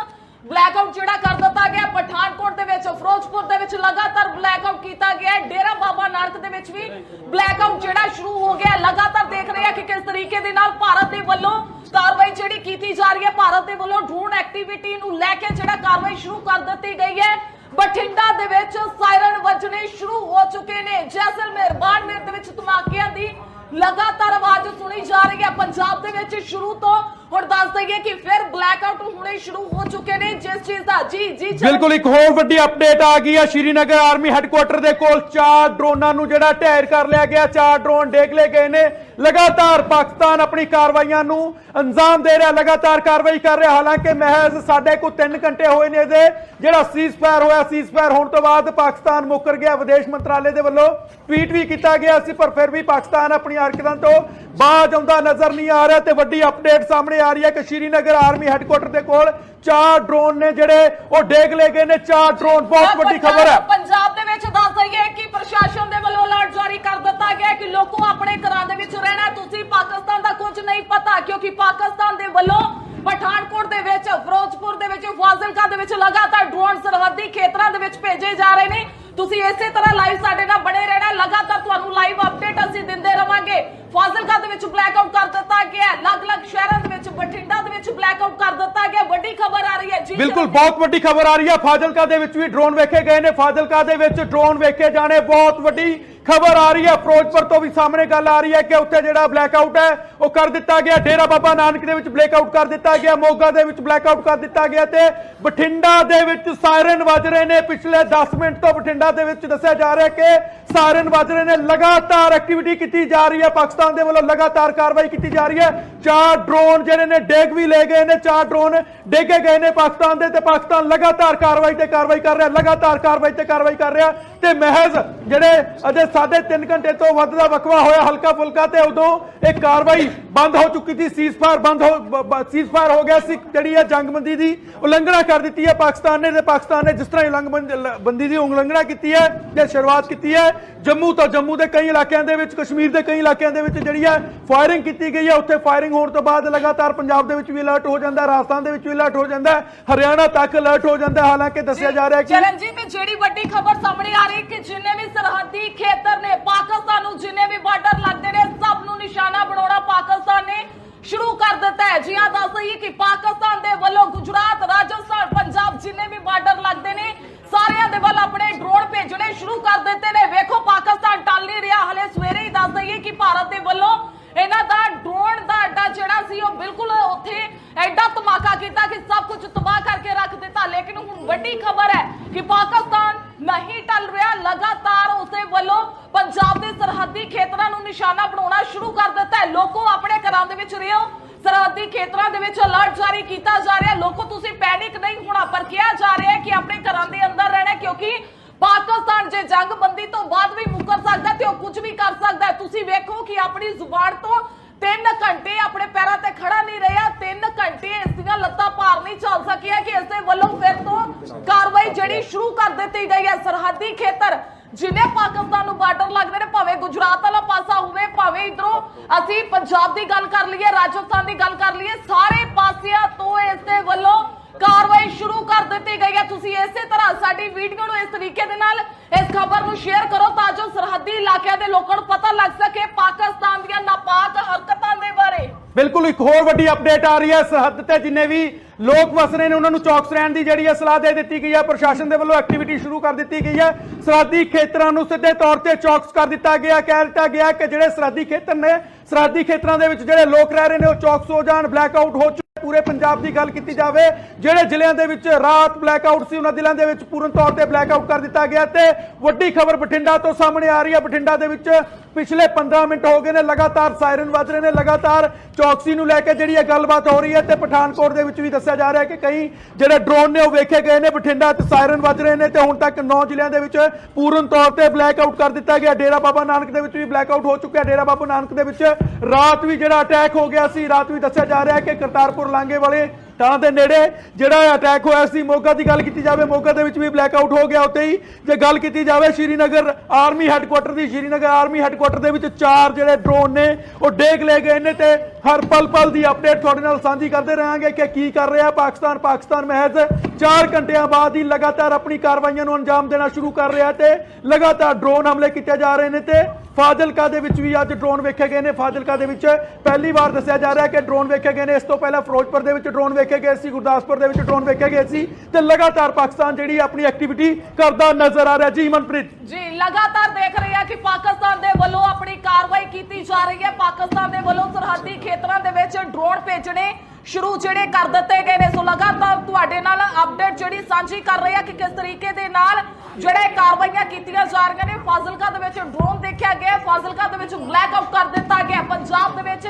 ਬਲੈਕ ਆਊਟ ਜਿਹੜਾ ਕਰ ਦਿੱਤਾ ਗਿਆ, ਪਠਾਨਕੋਟ ਦੇ ਵਿੱਚ, ਫਿਰੋਜ਼ਪੁਰ ਦੇ ਵਿੱਚ ਲਗਾਤਾਰ ਬਲੈਕ ਆਊਟ ਕੀਤਾ ਗਿਆ ਡੇਰਾ ਬਾਬਾ ਨਾਨਕ ਦੇ ਵਿੱਚ ਵੀ ਬਲੈਕ ਆਊਟ ਜਿਹੜਾ ਸ਼ੁਰੂ ਹੋ ਗਿਆ ਲਗਾਤਾਰ ਦੇਖ ਰਹੇ ਆ ਕਿ ਕਿਸ ਤਰੀਕੇ ਦੇ ਨਾਲ ਭਾਰਤ ਦੇ ਵੱਲੋਂ ਕਾਰਵਾਈ ਜਿਹੜੀ ਕੀਤੀ ਜਾ ਰਹੀ ਹੈ। ਭਾਰਤ ਦੇ ਵੱਲੋਂ ਡਰੋਨ ਐਕਟੀਵਿਟੀ ਨੂੰ ਲੈ ਕੇ ਜਿਹੜਾ ਕਾਰਵਾਈ ਸ਼ੁਰੂ ਕਰ ਦਿੱਤੀ ਗਈ ਹੈ। ਬਠਿੰਡਾ ਦੇ ਵਿੱਚ ਸਾਇਰਨ ਵੱਜਣੇ ਸ਼ੁਰੂ ਹੋ ਚੁੱਕੇ ਨੇ। ਜੈਸਲਮੇਰ, ਬਾੜਮੇਰ ਦੇ ਵਿੱਚ ਧਮਾਕਿਆਂ ਦੀ ਲਗਾਤਾਰ ਆਵਾਜ਼ ਸੁਣੀ ਜਾ ਰਹੀ ਹੈ। ਪੰਜਾਬ ਦੇ ਵਿੱਚ ਸ਼ੁਰੂ ਤੋਂ ਹੁਣ ਦੱਸ ਦਈਏ ਕਿ ਫਿਰ ਬਲੈਕ ਆਊਟ ਹੋਣੇ ਸ਼ੁਰੂ ਹੋ ਚੁੱਕੇ ਨੇ, ਜਿਸ ਚੀਜ਼ ਦਾ ਜੀ ਜੀ ਬਿਲਕੁਲ ਇੱਕ ਹੋਰ ਵੱਡੀ ਅਪਡੇਟ ਆ ਗਈ ਹੈ ਸ਼੍ਰੀਨਗਰ ਆਰਮੀ ਹੈੱਡਕੁਆਟਰ ਦੇ ਕੋਲ ਚਾਰ ਡਰੋਨਾਂ ਨੂੰ ਜਿਹੜਾ ਢੇਰ ਕਰ ਲਿਆ ਗਿਆ, ਚਾਰ ਡਰੋਨ ਡੇਗ ਲਏ ਗਏ ਨੇ। ਲਗਾਤਾਰ ਪਾਕਿਸਤਾਨ ਆਪਣੀ ਕਾਰਵਾਈਆਂ ਨੂੰ ਅੰਜਾਮ ਦੇ ਰਿਹਾ, ਲਗਾਤਾਰ ਕਾਰਵਾਈ ਕਰ ਰਿਹਾ। ਹਾਲਾਂਕਿ ਮਹਿਜ਼ ਸਾਡੇ ਕੋਲ 3 ਘੰਟੇ ਹੋਏ ਨੇ ਇਹਦੇ ਜਿਹੜਾ ਸੀਜ਼ਫਾਇਰ ਹੋਇਆ ਸੀਜ਼ਫਾਇਰ ਹੋਣ ਤੋਂ ਬਾਅਦ ਪਾਕਿਸਤਾਨ ਮੁੱਕਰ ਗਿਆ। ਵਿਦੇਸ਼ ਮੰਤਰਾਲੇ ਦੇ ਵੱਲੋਂ ਟਵੀਟ ਵੀ ਕੀਤਾ ਗਿਆ ਸੀ, ਪਰ ਫਿਰ ਵੀ ਪਾਕਿਸਤਾਨ ਆਪਣੀ ਹਰਕਤਾਂ ਤੋਂ ਬਾਜ ਆਉਂਦਾ ਨਜ਼ਰ ਨਹੀਂ ਆ ਰਿਹਾ ਤੇ ਵੱਡੀ ਅਪਡੇਟ ਸਾਹਮਣੇ ਆ ਰਹੀ ਹੈ ਕਿ ਸ਼੍ਰੀਨਗਰ ਆਰਮੀ ਹੈੱਡਕੁਆਟਰ ਦੇ ਕੋਲ ਚਾਰ ਡਰੋਨ ਨੇ ਜਿਹੜੇ ਉਹ ਡੇਗ ਲਏ ਗਏ ਨੇ ਚਾਰ ਡਰੋਨ ਬਹੁਤ ਵੱਡੀ ਖਬਰ ਹੈ ਪੰਜਾਬ ਦੇ ਵਿੱਚ ਦੱਸ ਦਈਏ ਕਿ ਪ੍ਰਸ਼ਾਸਨ ਦੇ ਵੱਲੋਂ ਅਲਰਟ ਜਾਰੀ ਕਰ ਦਿੱਤਾ ਗਿਆ ਕਿ ਲੋਕੋ ਆਪਣੇ ਘਰਾਂ ਦੇ ਵਿੱਚ ਰਹਿਣਾ। ਤੁਸੀਂ ਪਾਕਿਸਤਾਨ ਦਾ ਕੁਝ ਨਹੀਂ ਪਤਾ ਕਿਉਂਕਿ ਪਾਕਿਸਤਾਨ ਦੇ ਵੱਲੋਂ ਪਠਾਨਕੋਟ ਦੇ ਵਿੱਚ ਫਿਰੋਜ਼ਪੁਰ ਦੇ ਵਿੱਚ ਫਾਜ਼ਿਲਕਾ ਦੇ ਵਿੱਚ ਲਗਾਤਾਰ ਡਰੋਨ ਸਰਹੱਦੀ ਖੇਤਰਾਂ ਦੇ ਵਿੱਚ ਭੇਜੇ ਜਾ ਰਹੇ ਨੇ ਤੁਸੀਂ ਇਸੇ ਤਰ੍ਹਾਂ ਲਾਈਵ ਸਾਡੇ ਨਾਲ ਬਣੇ ਰਹਿਣਾ। ਲਗਾਤਾਰ ਤੁਹਾਨੂੰ ਲਾਈਵ ਅਪਡੇਟ ਅਸੀਂ ਦਿੰਦੇ ਰਵਾਂਗੇ ਫਾਜ਼ਿਲਕਾ ਦੇ ਵਿੱਚ ਬਲੈਕ ਆਊਟ ਕਰ ਦਿੱਤਾ ਗਿਆ ਹੈ। ਅਲੱਗ-ਅਲੱਗ ਸ਼ਹਿਰਾਂ ਦੇ ਵਿੱਚ, ਬਠਿੰਡਾ ਦੇ ਵਿੱਚ ਬਲੈਕ ਆਊਟ ਕਰ ਦਿੱਤਾ ਗਿਆ ਵੱਡੀ ਖਬਰ ਆ ਰਹੀ ਹੈ ਜੀ। ਬਿਲਕੁਲ, ਬਹੁਤ ਵੱਡੀ ਖਬਰ ਆ ਰਹੀ ਹੈ। ਫਾਜ਼ਿਲਕਾ ਦੇ ਵਿੱਚ ਵੀ ਡਰੋਨ ਵੇਖੇ ਗਏ ਨੇ। ਫਾਜ਼ਿਲਕਾ ਦੇ ਵਿੱਚ ਡਰੋਨ ਵੇਖੇ ਜਾਣੇ। ਬਹੁਤ ਵੱਡੀ ਖਬਰ ਆ ਰਹੀ ਹੈ। ਫਿਰੋਜ਼ਪੁਰ ਤੋਂ ਵੀ ਸਾਹਮਣੇ ਗੱਲ ਆ ਰਹੀ ਹੈ ਕਿ ਉੱਥੇ ਜਿਹੜਾ ਬਲੈਕ ਆਊਟ ਹੈ, ਉਹ ਕਰ ਦਿੱਤਾ ਗਿਆ। ਡੇਰਾ ਬਾਬਾ ਨਾਨਕ ਦੇ ਵਿੱਚ ਬਲੈਕ ਆਊਟ ਕਰ ਦਿੱਤਾ ਗਿਆ। ਮੋਗਾ ਦੇ ਵਿੱਚ ਬਲੈਕ ਆਊਟ ਕਰ ਦਿੱਤਾ ਗਿਆ ਤੇ ਬਠਿੰਡਾ ਦੇ ਵਿੱਚ ਸਾਇਰਨ ਵੱਜ ਰਹੇ ਨੇ। ਪਿਛਲੇ 10 ਮਿੰਟ ਤੋਂ ਬਠਿੰਡਾ ਦੇ ਵਿੱਚ ਦੱਸਿਆ ਜਾ ਰਿਹਾ ਕਿ ਸਾਇਰਨ ਵੱਜ ਰਹੇ ਨੇ। ਲਗਾਤਾਰ ਐਕਟੀਵਿਟੀ ਕੀਤੀ ਜਾ ਰਹੀ ਹੈ ਪਾਕਿਸਤਾਨ ਦੇ ਵੱਲੋਂ ਲਗਾਤਾਰ ਕਾਰਵਾਈ ਕੀਤੀ ਜਾ ਰਹੀ ਹੈ। ਚਾਰ ਡਰੋਨ ਜਿਹੜੇ ਨੇ, ਡੇਗ ਵੀ ਲੈ ਗਏ ਨੇ। ਚਾਰ ਡਰੋਨ ਡੇਗੇ ਗਏ ਨੇ ਪਾਕਿਸਤਾਨ ਦੇ ਤੇ ਪਾਕਿਸਤਾਨ ਲਗਾਤਾਰ ਕਾਰਵਾਈ ਤੇ ਕਾਰਵਾਈ ਕਰ ਰਿਹਾ, ਲਗਾਤਾਰ ਕਾਰਵਾਈ ਤੇ ਕਾਰਵਾਈ ਕਰ ਰਿਹਾ। ਤੇ ਮਹਿਜ਼ ਜਿਹੜੇ ਅਜੇ ਸਾਢੇ 3 ਘੰਟੇ ਤੋਂ ਵੱਧ ਦਾ ਵਕਵਾ ਹੋਇਆ ਹਲਕਾ ਫੁਲਕਾ ਤੇ ਉਦੋਂ ਇਹ ਕਾਰਵਾਈ ਬੰਦ ਹੋ ਚੁੱਕੀ ਸੀ ਸੀਜ਼ਫਾਇਰ ਬੰਦ ਹੋ ਸੀਜ਼ਫਾਇਰ ਹੋ ਗਿਆ ਸੀ, ਜਿਹੜੀ ਹੈ ਜੰਗਬੰਦੀ ਦੀ ਉਲੰਘਣਾ ਕਰ ਦਿੱਤੀ ਹੈ ਪਾਕਿਸਤਾਨ ਨੇ ਤੇ ਪਾਕਿਸਤਾਨ ਨੇ ਜਿਸ ਤਰ੍ਹਾਂ ਹੀ ਦੀ ਉਲੰਘਣਾ ਕੀਤੀ ਹੈ ਤੇ ਸ਼ੁਰੂਆਤ ਕੀਤੀ ਹੈ, ਜੰਮੂ ਤੋਂ ਜੰਮੂ ਦੇ ਕਈ ਇਲਾਕਿਆਂ ਦੇ ਵਿੱਚ, ਕਸ਼ਮੀਰ ਦੇ ਕਈ ਇਲਾਕਿਆਂ ਦੇ ਵਿੱਚ ਜਿਹੜੀ ਹੈ ਫਾਇਰਿੰਗ ਕੀਤੀ ਗਈ ਹੈ, ਉੱਥੇ ਫਾਇਰਿੰਗ ਹੋਣ ਤੋਂ ਬਾਅਦ ਲਗਾਤਾਰ ਪੰਜਾਬ ਦੇ ਵਿੱਚ ਵੀ ਅਲਰਟ ਹੋ ਜਾਂਦਾ, ਰਾਜਸਥਾਨ ਦੇ ਵਿੱਚ ਵੀ ਅਲਰਟ ਹੋ ਜਾਂਦਾ ਹੈ ਹਰਿਆਣਾ ਤੱਕ ਅਲਰਟ ਹੋ ਜਾਂਦਾ, ਹਾਲਾਂਕਿ ਦੱਸਿਆ ਜਾ ਰਿਹਾ ਕਿ ਚਰਨਜੀਤ ਜਿਹੜੀ ਵੱਡੀ ਖਬਰ ਸਾਹਮਣੇ ਆ ਰਹੇ ਕਿ ਜਿੰਨੇ ਵੀ ਸਰਹੱਦੀ ਖੇਤਰ ਨੇ, ਪਾਕਿਸਤਾਨ ਨੂੰ ਜਿੰਨੇ ਵੀ ਬਾਰਡਰ ਲੱਗਦੇ ਨੇ, ਸਭ ਨੂੰ ਨਿਸ਼ਾਨਾ ਬਣਾਉਣਾ ਪਾਕਿਸਤਾਨ ਨੇ ਸ਼ੁਰੂ ਕਰ ਦਿੱਤਾ ਹੈ। ਜੀ ਆ ਦੱਸ ਰਹੀ ਕਿ ਪਾਕਿਸਤਾਨ ਦੇ ਵੱਲੋਂ ਗੁਜਰਾਤ, ਰਾਜਸਥਾਨ, ਪੰਜਾਬ ਜਿੰਨੇ ਵੀ ਬਾਰਡਰ ਲੱਗਦੇ ਨੇ, ਸਾਰਿਆਂ ਦੇ ਵੱਲ ਆਪਣੇ ਡਰੋਨ ਭੇਜਣੇ ਸ਼ੁਰੂ ਕਰ ਦਿੱਤੇ ਨੇ। ਵੇਖੋ, ਪਾਕਿਸਤਾਨ ਟਾਲ ਨਹੀਂ ਰਿਹਾ। ਹਲੇ ਸਵੇਰੇ ਹੀ ਦੱਸ ਦਈਏ ਕਿ ਭਾਰਤ ਦੇ ਵੱਲੋਂ ਇਹਨਾਂ ਦਾ ਡਰੋਨ ਦਾ ਅੱਡਾ ਜਿਹੜਾ ਸੀ, ਉਹ ਬਿਲਕੁਲ ਉੱਥੇ ਐਡਾ ਧਮਾਕਾ ਕੀਤਾ ਕਿ ਸਭ ਕੁਝ ਤਬਾਹ ਕਰਕੇ ਰੱਖ ਦਿੱਤਾ। ਲੇਕਿਨ ਹੁਣ ਵੱਡੀ ਖਬਰ ਹੈ ਕਿ ਪਾਕਿਸਤਾਨ ਨਹੀਂ ਟਲ ਰਿਹਾ। ਲਗਾਤਾਰ ਉਸਦੇ ਵੱਲੋਂ ਪੰਜਾਬ ਦੇ ਸਰਹੱਦੀ ਖੇਤਰਾਂ ਨੂੰ ਨਿਸ਼ਾਨਾ ਬਣਾਉਣਾ ਸ਼ੁਰੂ ਕਰ ਦਿੱਤਾ ਹੈ। ਲੋਕੋ ਆਪਣੇ ਘਰਾਂ ਦੇ ਵਿੱਚ ਰਹੋ ਸਰਹੱਦੀ ਖੇਤਰਾਂ ਦੇ ਵਿੱਚ ਅਲਰਟ ਜਾਰੀ ਕੀਤਾ ਜਾ ਰਿਹਾ ਹੈ। ਲੋਕੋ, ਤੁਸੀਂ ਪੈਨਿਕ ਨਹੀਂ ਹੋਣਾ, ਪਰ ਕਿਹਾ ਜਾ ਰਿਹਾ ਹੈ ਕਿ ਆਪਣੇ ਘਰਾਂ ਦੇ ਅੰਦਰ ਰਹਿਣਾ ਕਿਉਂਕਿ ਪਾਕਿਸਤਾਨ ਜੇ ਜੰਗਬੰਦੀ ਤੋਂ ਬਾਅਦ ਵੀ ਮੁਕਰ ਸਕਦਾ ਤੇ ਉਹ ਕੁਝ ਵੀ ਕਰ ਸਕਦਾ ਤੁਸੀਂ ਵੇਖੋ ਕਿ ਆਪਣੀ ਜ਼ੁਬਾਨ ਤੋਂ 3 ਘੰਟੇ ਆਪਣੇ ਪੈਰਾਂ ਤੇ ਖੜਾ ਨਹੀਂ ਰਿਹਾ 3 ਘੰਟੇ ਇਸ ਦੀਆਂ ਲੱਤਾਂ ਭਾਰ ਨਹੀਂ ਚੱਲ ਸਕੀਆਂ ਕਿ ਇਸ ਦੇ ਵੱਲੋਂ ਫਿਰ ਤੋਂ ਕਾਰਵਾਈ ਜਿਹੜੀ ਸ਼ੁਰੂ ਕਰ ਦਿੱਤੀ ਗਈ ਹੈ। ਸਰਹੱਦੀ ਖੇਤਰ, ਜਿਨੇ ਪਾਕਿਸਤਾਨ ਨੂੰ ਬਾਰਡਰ ਲੱਗਦੇ ਨੇ, ਭਾਵੇਂ ਗੁਜਰਾਤ ਵਾਲਾ ਪਾਸਾ ਹੋਵੇ, ਭਾਵੇਂ ਇਧਰੋਂ ਅਸੀਂ ਪੰਜਾਬ ਦੀ ਗੱਲ ਕਰ ਲਈਏ, ਰਾਜਸਥਾਨ ਦੀ ਗੱਲ ਕਰ ਲਈਏ, ਸਾਰੇ ਪਾਸਿਆਂ ਤੋਂ ਇਸ ਦੇ ਵੱਲੋਂ ਕਾਰਵਾਈ ਸ਼ੁਰੂ ਕਰ ਦਿੱਤੀ ਗਈ ਹੈ। ਤੁਸੀਂ ਇਸੇ ਤਰ੍ਹਾਂ ਸਾਡੀ ਵੀਡੀਓ ਨੂੰ ਇਸ ਤਰੀਕੇ ਦੇ ਨਾਲ ਇਸ ਖਬਰ ਨੂੰ ਸ਼ੇਅਰ ਕਰੋ ਤਾਂ ਜੋ ਸਰਹੱਦੀ ਇਲਾਕਿਆਂ ਦੇ ਲੋਕਾਂ ਨੂੰ ਪਤਾ ਲੱਗ ਸਕੇ ਪਾਕਿਸਤਾਨ ਦੀਆਂ ਨਾਪਾਕ ਹਰਕਤਾਂ ਦੇ ਬਾਰੇ। ਬਿਲਕੁਲ ਇੱਕ ਹੋਰ ਵੱਡੀ ਅਪਡੇਟ ਆ ਰਹੀ ਹੈ ਸਰਹੱਦ ਤੇ ਜਿੰਨੇ ਵੀ ਲੋਕ ਵਸ ਰਹੇ ਨੇ, ਉਹਨਾਂ ਨੂੰ ਚੌਕਸ ਰਹਿਣ ਦੀ ਜਿਹੜੀ ਹੈ ਸਲਾਹ ਦੇ ਦਿੱਤੀ ਗਈ ਹੈ। ਪ੍ਰਸ਼ਾਸਨ ਦੇ ਵੱਲੋਂ ਐਕਟੀਵਿਟੀ ਸ਼ੁਰੂ ਕਰ ਦਿੱਤੀ ਗਈ ਹੈ। ਸਰਹੱਦੀ ਖੇਤਰਾਂ ਨੂੰ ਸਿੱਧੇ ਤੌਰ ਤੇ ਚੌਕਸ ਕਰ ਦਿੱਤਾ ਗਿਆ, ਕਹਿ ਦਿੱਤਾ ਗਿਆ ਕਿ ਜਿਹੜੇ ਸਰਹੱਦੀ ਖੇਤਰ ਨੇ, ਸਰਹੱਦੀ ਖੇਤਰਾਂ ਦੇ ਵਿੱਚ ਜਿਹੜੇ ਲੋਕ ਰਹਿ ਰਹੇ ਨੇ, ਉਹ ਚੌਕਸ ਹੋ ਜਾਣ ਬਲੈਕ ਆਊਟ ਹੋ ਚੁੱਕੇ ਪੂਰੇ ਪੰਜਾਬ ਦੀ ਗੱਲ ਕੀਤੀ ਜਾਵੇ, ਜਿਹੜੇ ਜ਼ਿਲ੍ਹਿਆਂ ਦੇ ਵਿੱਚ ਰਾਤ ਬਲੈਕ ਆਊਟ ਸੀ, ਉਹਨਾਂ ਜ਼ਿਲ੍ਹਿਆਂ ਦੇ ਵਿੱਚ ਪੂਰਨ ਤੌਰ ਤੇ ਬਲੈਕ ਆਊਟ ਕਰ ਦਿੱਤਾ ਗਿਆ ਤੇ ਵੱਡੀ ਖਬਰ ਬਠਿੰਡਾ ਤੋਂ ਸਾਹਮਣੇ ਆ ਰਹੀ ਹੈ। ਬਠਿੰਡਾ ਦੇ ਵਿੱਚ ਪਿਛਲੇ 15 ਮਿੰਟ ਹੋ ਗਏ ਨੇ, ਲਗਾਤਾਰ ਸਾਇਰਨ ਵੱਜ ਰਹੇ ਨੇ, ਲਗਾਤਾਰ ਚੌਕਸੀ ਨੂੰ ਲੈ ਕੇ ਜਿਹੜੀ ਇਹ ਗੱਲਬਾਤ ਹੋ ਰਹੀ ਹੈ ਤੇ ਪਠਾਨਕੋਟ ਦੇ ਵਿੱਚ ਵੀ ਦੱਸਿਆ ਜਾ ਰਿਹਾ ਹੈ ਕਿ ਕਈ ਜਿਹੜੇ ਡਰੋਨ ਨੇ ਉਹ ਵੇਖੇ ਗਏ ਨੇ, ਬਠਿੰਡਾ ਤੇ ਸਾਇਰਨ ਵੱਜ ਰਹੇ ਨੇ ਤੇ ਹੁਣ ਤੱਕ 9 ਜ਼ਿਲ੍ਹਿਆਂ ਦੇ ਵਿੱਚ ਪੂਰਨ ਤੌਰ ਤੇ ਬਲੈਕ ਆਊਟ ਕਰ ਦਿੱਤਾ ਗਿਆ। ਡੇਰਾ ਬਾਬਾ ਨਾਨਕ ਦੇ ਵਿੱਚ ਵੀ ਬਲੈਕ ਆਊਟ ਹੋ ਚੁੱਕਿਆ। ਡੇਰਾ ਬਾਬਾ ਨਾਨਕ ਦੇ ਵਿੱਚ ਰਾਤ ਵੀ ਜਿਹੜਾ ਅਟੈਕ ਹੋ ਗਿਆ ਸੀ, ਰਾਤ ਵੀ ਦੱਸਿਆ ਜਾ ਰਿਹਾ ਹੈ ਕਿ ਕਰਤਾਰਪੁਰ ਲਾਂਗੇ ਵਾਲੇ ਤਾਂ ਦੇ ਨੇੜੇ ਜਿਹੜਾ ਅਟੈਕ ਹੋਇਆ ਸੀ, ਮੋਗਾ ਦੀ ਗੱਲ ਕੀਤੀ ਜਾਵੇ, ਮੋਗਾ ਦੇ ਵਿੱਚ ਵੀ ਬਲੈਕ ਆਊਟ ਹੋ ਗਿਆ ਉੱਤੇ ਹੀ। ਜੇ ਗੱਲ ਕੀਤੀ ਜਾਵੇ ਸ਼੍ਰੀਨਗਰ ਆਰਮੀ ਹੈੱਡਕੁਆਟਰ ਦੀ, ਸ਼੍ਰੀਨਗਰ ਆਰਮੀ ਹੈੱਡਕੁਆਟਰ ਦੇ ਵਿੱਚ ਚਾਰ ਜਿਹੜੇ ਡਰੋਨ ਨੇ, ਉਹ ਡੇਗ ਲੈ ਗਏ ਨੇ ਤੇ ਹਰ ਪਲ ਪਲ ਦੀ ਅਪਡੇਟ ਤੁਹਾਡੇ ਨਾਲ ਸਾਂਝੀ ਕਰਦੇ ਰਹਾਂਗੇ ਕਿ ਕੀ ਕਰ ਰਿਹਾ ਪਾਕਿਸਤਾਨ ਪਾਕਿਸਤਾਨ ਮਹਿਜ਼ 4 ਘੰਟਿਆਂ ਬਾਅਦ ਹੀ ਲਗਾਤਾਰ ਆਪਣੀ ਕਾਰਵਾਈਆਂ ਨੂੰ ਅੰਜਾਮ ਦੇਣਾ ਸ਼ੁਰੂ ਕਰ ਰਿਹਾ ਤੇ ਲਗਾਤਾਰ ਡਰੋਨ ਹਮਲੇ ਕੀਤੇ ਜਾ ਰਹੇ ਨੇ ਤੇ ਫਾਜ਼ਿਲਕਾ ਦੇ ਵਿੱਚ ਵੀ ਅੱਜ ਡਰੋਨ ਵੇਖੇ ਗਏ ਨੇ। ਫਾਜ਼ਿਲਕਾ ਦੇ ਵਿੱਚ ਪਹਿਲੀ ਵਾਰ ਦੱਸਿਆ ਜਾ ਰਿਹਾ ਹੈ ਕਿ ਡਰੋਨ ਵੇਖੇ ਗਏ ਨੇ। ਇਸ ਤੋਂ ਪਹਿਲਾਂ ਫਿਰੋਜ਼ਪੁਰ ਦੇ ਵਿੱਚ ਡਰੋਨ ਵੇਖੇ ਗਏ ਸੀ, ਗੁਰਦਾਸਪੁਰ ਦੇ ਵਿੱਚ ਡਰੋਨ ਵੇਖੇ ਗਏ ਸੀ ਤੇ ਲਗਾਤਾਰ ਪਾਕਿਸਤਾਨ ਜਿਹੜੀ ਆਪਣੀ ਐਕਟੀਵਿਟੀ ਕਰਦਾ ਨਜ਼ਰ ਆ ਰਿਹਾ। ਜੀ, ਮਨਪ੍ਰੀਤ। ਜੀ, ਲਗਾਤਾਰ ਦੇਖ ਰਹੇ ਆ ਕਿ ਪਾਕਿਸਤਾਨ ਦੇ ਵੱਲੋਂ ਆਪਣੀ ਕਾਰਵਾਈ ਕੀਤੀ ਜਾ ਰਹੀ ਹੈ। ਪਾਕਿਸਤਾਨ ਦੇ ਵੱਲੋਂ ਸਰਹੱਦੀ ਖੇਤਰਾਂ ਦੇ ਵਿੱਚ ਡਰੋਨ ਭੇਜਣੇ ਸ਼ੁਰੂ ਜਿਹੜੇ ਕਰ ਦਿੱਤੇ ਗਏ ਨੇ। ਸੋ ਲਗਾਤਾਰ ਤੁਹਾਡੇ ਨਾਲ ਅਪਡੇਟ ਜਿਹੜੀ ਸਾਂਝੀ ਕਰ ਰਹੇ ਆ ਕਿ ਕਿਸ ਤਰੀਕੇ ਦੇ ਨਾਲ ਜਿਹੜੇ ਕਾਰਵਾਈਆਂ ਕੀਤੀਆਂ ਜਾ ਰਹੀਆਂ ਨੇ। ਫਾਜ਼ਿਲਕਾ ਦੇ ਵਿੱਚ ਡਰੋਨ ਦੇਖਿਆ ਗਿਆ ਫਾਜ਼ਿਲਕਾ ਦੇ ਵਿੱਚ ਬਲੈਕ ਆਊਟ ਕਰ ਦਿੱਤਾ ਗਿਆ ਪੰਜਾਬ ਦੇ ਵਿੱਚ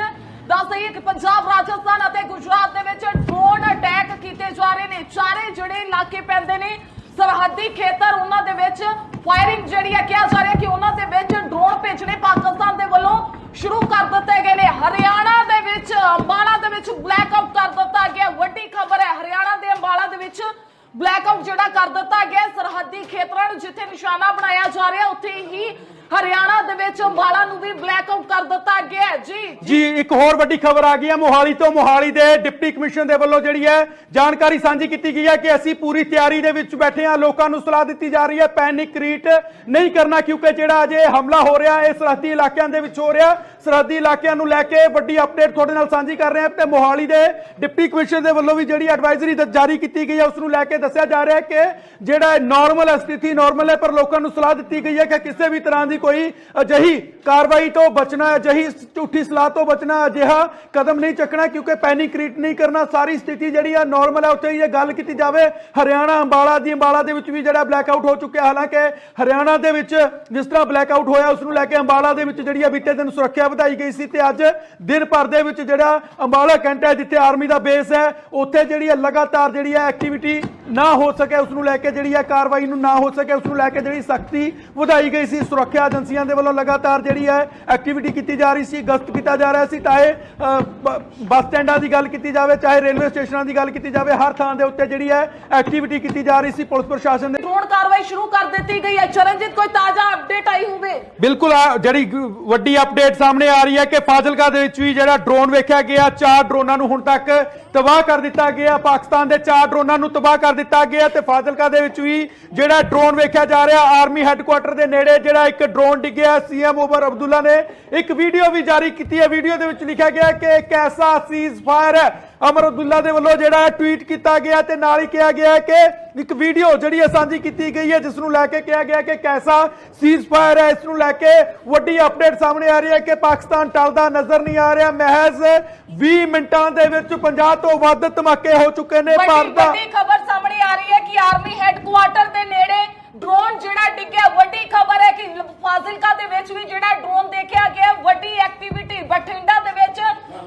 ਦੱਸ ਦਈਏ ਕਿ ਪੰਜਾਬ, ਰਾਜਸਥਾਨ ਅਤੇ ਗੁਜਰਾਤ ਦੇ ਵਿੱਚ ਡਰੋਨ ਅਟੈਕ ਕੀਤੇ ਜਾ ਰਹੇ ਨੇ। ਚਾਰੇ ਜਿਹੜੇ ਇਲਾਕੇ ਪੈਂਦੇ ਨੇ, ਸਰਹੱਦੀ ਖੇਤਰ ਉਹਨਾਂ ਦੇ ਵਿੱਚ ਫਾਇਰਿੰਗ ਜਿਹੜੀ ਹੈ ਕਿਹਾ ਜਾ ਰਿਹਾ ਕਿ ਉਹਨਾਂ ਦੇ ਵਿੱਚ ਡਰੋਨ ਭੇਜਣੇ ਪਾਕਿਸਤਾਨ ਦੇ ਵੱਲੋਂ ਸ਼ੁਰੂ ਕਰ ਦਿੱਤੇ ਗਏ ਨੇ। ਹਰਿਆਣਾ ਦੇ ਵਿੱਚ, ਅੰਬਾਲਾ ਦੇ ਵਿੱਚ ਬਲੈਕ ਆਊਟ ਕਰ ਦਿੱਤਾ ਗਿਆ। ਵੱਡੀ ਖਬਰ ਹੈ, ਹਰਿਆਣਾ ਦੇ ਅੰਬਾਲਾ ਦੇ ਵਿੱਚ ਬਲੈਕ ਆਊਟ ਜਿਹੜਾ ਕਰ ਦਿੱਤਾ ਗਿਆ ਸਰਹੱਦੀ ਖੇਤਰਾਂ ਨੂੰ, ਜਿੱਥੇ ਨਿਸ਼ਾਨਾ ਬਣਾਇਆ ਜਾ ਰਿਹਾ, ਉੱਥੇ ਹੀ ਹਰਿਆਣਾ ਦੇ ਵਿੱਚ ਅੰਬਾਲਾ ਨੂੰ ਵੀ ਬਲੈਕ ਆਊਟ ਕਰ ਦਿੱਤਾ ਗਿਆ ਹੈ। ਜੀ ਜੀ। ਇੱਕ ਹੋਰ ਵੱਡੀ ਖਬਰ ਆ ਗਈ ਹੈ। ਮੋਹਾਲੀ ਤੋਂ ਮੋਹਾਲੀ ਦੇ ਡਿਪਟੀ ਕਮਿਸ਼ਨ ਦੇ ਵੱਲੋਂ ਜਿਹੜੀ ਹੈ ਜਾਣਕਾਰੀ ਸਾਂਝੀ ਕੀਤੀ ਗਈ ਹੈ ਕਿ ਅਸੀਂ ਪੂਰੀ ਤਿਆਰੀ ਦੇ ਵਿੱਚ ਬੈਠੇ ਹਾਂ। ਲੋਕਾਂ ਨੂੰ ਸਲਾਹ ਦਿੱਤੀ ਜਾ ਰਹੀ ਹੈ। ਪੈਨਿਕ ਕ੍ਰੀਏਟ ਨਹੀਂ ਕਰਨਾ ਕਿਉਂਕਿ ਜਿਹੜਾ ਅਜੇ ਹਮਲਾ ਹੋ ਰਿਹਾ ਹੈ ਸਰਹੱਦੀ ਇਲਾਕਿਆਂ ਦੇ ਵਿੱਚ ਹੋ ਰਿਹਾ। ਸਰਹੱਦੀ ਇਲਾਕਿਆਂ ਨੂੰ ਲੈ ਕੇ ਵੱਡੀ ਅਪਡੇਟ ਤੁਹਾਡੇ ਨਾਲ ਸਾਂਝੀ ਕਰ ਰਹੇ ਹਾਂ ਤੇ ਮੋਹਾਲੀ ਦੇ ਡਿਪਟੀ ਕਮਿਸ਼ਨ ਦੇ ਵੱਲੋਂ ਵੀ ਜਿਹੜੀ ਐਡਵਾਈਜ਼ਰੀ ਜਾਰੀ ਕੀਤੀ ਗਈ ਹੈ, ਉਸ ਨੂੰ ਲੈ ਕੇ ਦੱਸਿਆ ਜਾ ਰਿਹਾ ਹੈ ਕਿ ਜਿਹੜਾ ਨਾਰਮਲ ਹੈ, ਸਥਿਤੀ ਨਾਰਮਲ ਹੈ, ਪਰ ਲੋਕਾਂ ਨੂੰ ਸਲਾਹ ਦਿੱਤੀ ਗਈ ਹੈ ਕਿ ਕਿਸੇ ਵੀ ਤਰ੍ਹਾਂ ਦੀ ਕੋਈ ਅਜਿਹੀ ਕਾਰਵਾਈ ਤੋਂ ਬਚਣਾ, ਅਜਿਹੀ ਝੂਠੀ ਸਲਾਹ ਤੋਂ ਬਚਣਾ, ਅਜਿਹਾ ਕਦਮ ਨਹੀਂ ਚੱਕਣਾ, ਕਿਉਂਕਿ ਪੈਨਿਕ ਕ੍ਰੀਏਟ ਨਹੀਂ ਕਰਨਾ, ਸਾਰੀ ਸਥਿਤੀ ਜਿਹੜੀ ਆ ਨਾਰਮਲ ਹੈ ਉੱਥੇ ਇਹ ਗੱਲ ਕੀਤੀ ਜਾਵੇ। ਹਰਿਆਣਾ ਅੰਬਾਲਾ ਦੀ, ਅੰਬਾਲਾ ਦੇ ਵਿੱਚ ਵੀ ਜਿਹੜਾ ਬਲੈਕ ਆਊਟ ਹੋ ਚੁੱਕਿਆ, ਹਾਲਾਂਕਿ ਹਰਿਆਣਾ ਦੇ ਵਿੱਚ ਜਿਸ ਤਰ੍ਹਾਂ ਬਲੈਕ ਆਊਟ ਹੋਇਆ ਉਸ ਨੂੰ ਲੈ ਕੇ ਅੰਬਾਲਾ ਦੇ ਵਿੱਚ ਜਿਹੜੀ ਆ ਬੀਤੇ ਦਿਨ ਸੁਰੱਖਿਆ ਵਧਾਈ ਗਈ ਸੀ ਤੇ ਅੱਜ ਦਿਨ ਭਰ ਦੇ ਵਿੱਚ ਜਿਹੜਾ ਅੰਬਾਲਾ ਕੈਂਟ ਹੈ, ਜਿੱਥੇ ਆਰਮੀ ਦਾ ਬੇਸ ਹੈ, ਉੱਥੇ ਜਿਹੜੀ ਹੈ ਲਗਾਤਾਰ ਜਿਹੜੀ ਹੈ ਐਕਟੀਵਿਟੀ ਨਾ ਹੋ ਸਕੇ ਉਸ ਨੂੰ ਲੈ ਕੇ ਜਿਹੜੀ ਹੈ ਕਾਰਵਾਈ ਨੂੰ ਨਾ ਹੋ ਸਕੇ ਉਸ ਨੂੰ ਲੈ ਕੇ ਜਿਹੜੀ ਸਖਤੀ ਵਧਾਈ ਗਈ ਸੀ ਸੁਰੱਖਿਆ ਏਜੰਸੀਆਂ ਦੇ ਵੱਲੋਂ ਲਗਾਤਾਰ ਜਿਹੜੀ ਹੈ ਐਕਟੀਵਿਟੀ ਕੀਤੀ ਜਾ ਰਹੀ ਸੀ ਗਸ਼ਤ ਕੀਤਾ ਜਾ ਰਿਹਾ ਸੀ ਚਾਹੇ ਬੱਸ ਸਟੈਂਡਾਂ ਦੀ ਗੱਲ ਕੀਤੀ ਜਾਵੇ ਚਾਹੇ ਰੇਲਵੇ ਸਟੇਸ਼ਨਾਂ ਦੀ ਗੱਲ ਕੀਤੀ ਜਾਵੇ ਹਰ ਥਾਂ ਦੇ ਉੱਤੇ ਜਿਹੜੀ ਹੈ ਐਕਟੀਵਿਟੀ ਕੀਤੀ ਜਾ ਰਹੀ ਸੀ ਪੁਲਿਸ ਪ੍ਰਸ਼ਾਸਨ ਦੇ ਡਰੋਨ ਕਾਰਵਾਈ ਸ਼ੁਰੂ ਕਰ ਦਿੱਤੀ ਗਈ ਹੈ। ਚਰਨਜੀਤ ਕੋਈ ਤਾਜ਼ਾ ਅਪਡੇਟ ਆਈ ਹੋਵੇ? ਬਿਲਕੁਲ ਆ ਜਿਹੜੀ ਵੱਡੀ ਅਪਡੇਟ ਸਾਹਮਣੇ ਆ ਰਹੀ ਹੈ ਕਿ ਫਾਜ਼ਿਲਕਾ ਦੇ ਵਿੱਚ ਵੀ ਜਿਹੜਾ ਡਰੋਨ ਵੇਖਿਆ ਗਿਆ ਚਾਰ ਡਰੋਨਾਂ ਨੂੰ ਹੁਣ ਤੱਕ ਤਬਾਹ ਕਰ ਦਿੱਤਾ ਗਿਆ। ਪਾਕਿਸਤਾਨ ਦੇ ਚਾਰ ਡਰੋਨਾਂ ਨੂੰ ਤਬਾਹ ਕਰ ਦਿੱਤਾ ਗਿਆ ਤੇ ਫਾਜ਼ਿਲਕਾ ਦੇ ਵਿੱਚ ਵੀ ਜਿਹੜਾ ਡਰੋਨ ਵੇਖਿਆ ਜਾ ਰਿਹਾ ਆਰਮੀ ਹੈੱਡਕੁਆਟਰ ਦੇ ਨੇੜੇ ਜਿਹੜਾ ਇੱਕ ਡਰੋਨ ਡਿੱਗਿਆ ਸੀਐਮ ਓਵਰ ਅਬਦੁੱਲਾ ਨੇ। ਇੱਕ ਵੀਡੀਓ ਵੀ ਜਾਰੀ ਕੀਤੀ ਹੈ। ਵੀਡੀਓ ਦੇ ਵਿੱਚ ਲਿਖਿਆ ਗਿਆ ਕਿ ਇੱਕ ਐਸਾ ਸੀਜ਼ ਫਾਇਰ ਹੈ ਅਮਰ ਅਬਦੁੱਲਾ ਦੇ ਵੱਲੋਂ ਜਿਹੜਾ ਟਵੀਟ ਕੀਤਾ ਗਿਆ ਤੇ ਨਾਲ ਹੀ ਕਿਹਾ ਗਿਆ ਹੈ ਕਿ ਇੱਕ ਵੀਡੀਓ ਜਿਹੜੀ ਹੈ ਸਾਂਝੀ ਕੀਤੀ ਗਈ ਹੈ ਜਿਸ ਨੂੰ ਲੈ ਕੇ ਕਿਹਾ ਗਿਆ ਕਿ ਕੈਸਾ ਸੀਜ਼ ਫਾਇਰ ਹੈ। ਇਸ ਨੂੰ ਲੈ ਕੇ ਵੱਡੀ ਅਪਡੇਟ ਸਾਹਮਣੇ ਆ ਰਹੀ ਹੈ ਕਿ ਪਾਕਿਸਤਾਨ ਟਲਦਾ ਨਜ਼ਰ ਨਹੀਂ ਆ ਰਿਹਾ। ਮਹਿਜ਼ 20 ਮਿੰਟਾਂ ਦੇ ਵਿੱਚ 50 ਤੋਂ ਵੱਧ ਧਮਾਕੇ ਹੋ ਚੁੱਕੇ ਨੇ। ਭਾਰਤ ਦਾ ਵੱਡੀ ਖਬਰ ਸਾਹਮਣੇ ਆ ਰਹੀ ਹੈ ਕਿ ਆਰਮੀ ਹੈੱਡਕੁਆਰਟਰ ਦੇ ਨੇੜੇ ਡਰੋਨ ਜਿਹੜਾ ਡਿੱਗਿਆ, ਵੱਡੀ ਖਬਰ ਹੈ ਕਿ ਫਾਜ਼ਿਲਕਾ ਦੇ ਵਿੱਚ ਵੀ ਜਿਹੜਾ ਡਰੋਨ ਦੇਖਿਆ ਗਿਆ, ਵੱਡੀ ਐਕਟੀਵਿਟੀ ਬਠਿੰਡਾ ਦੇ ਵਿੱਚ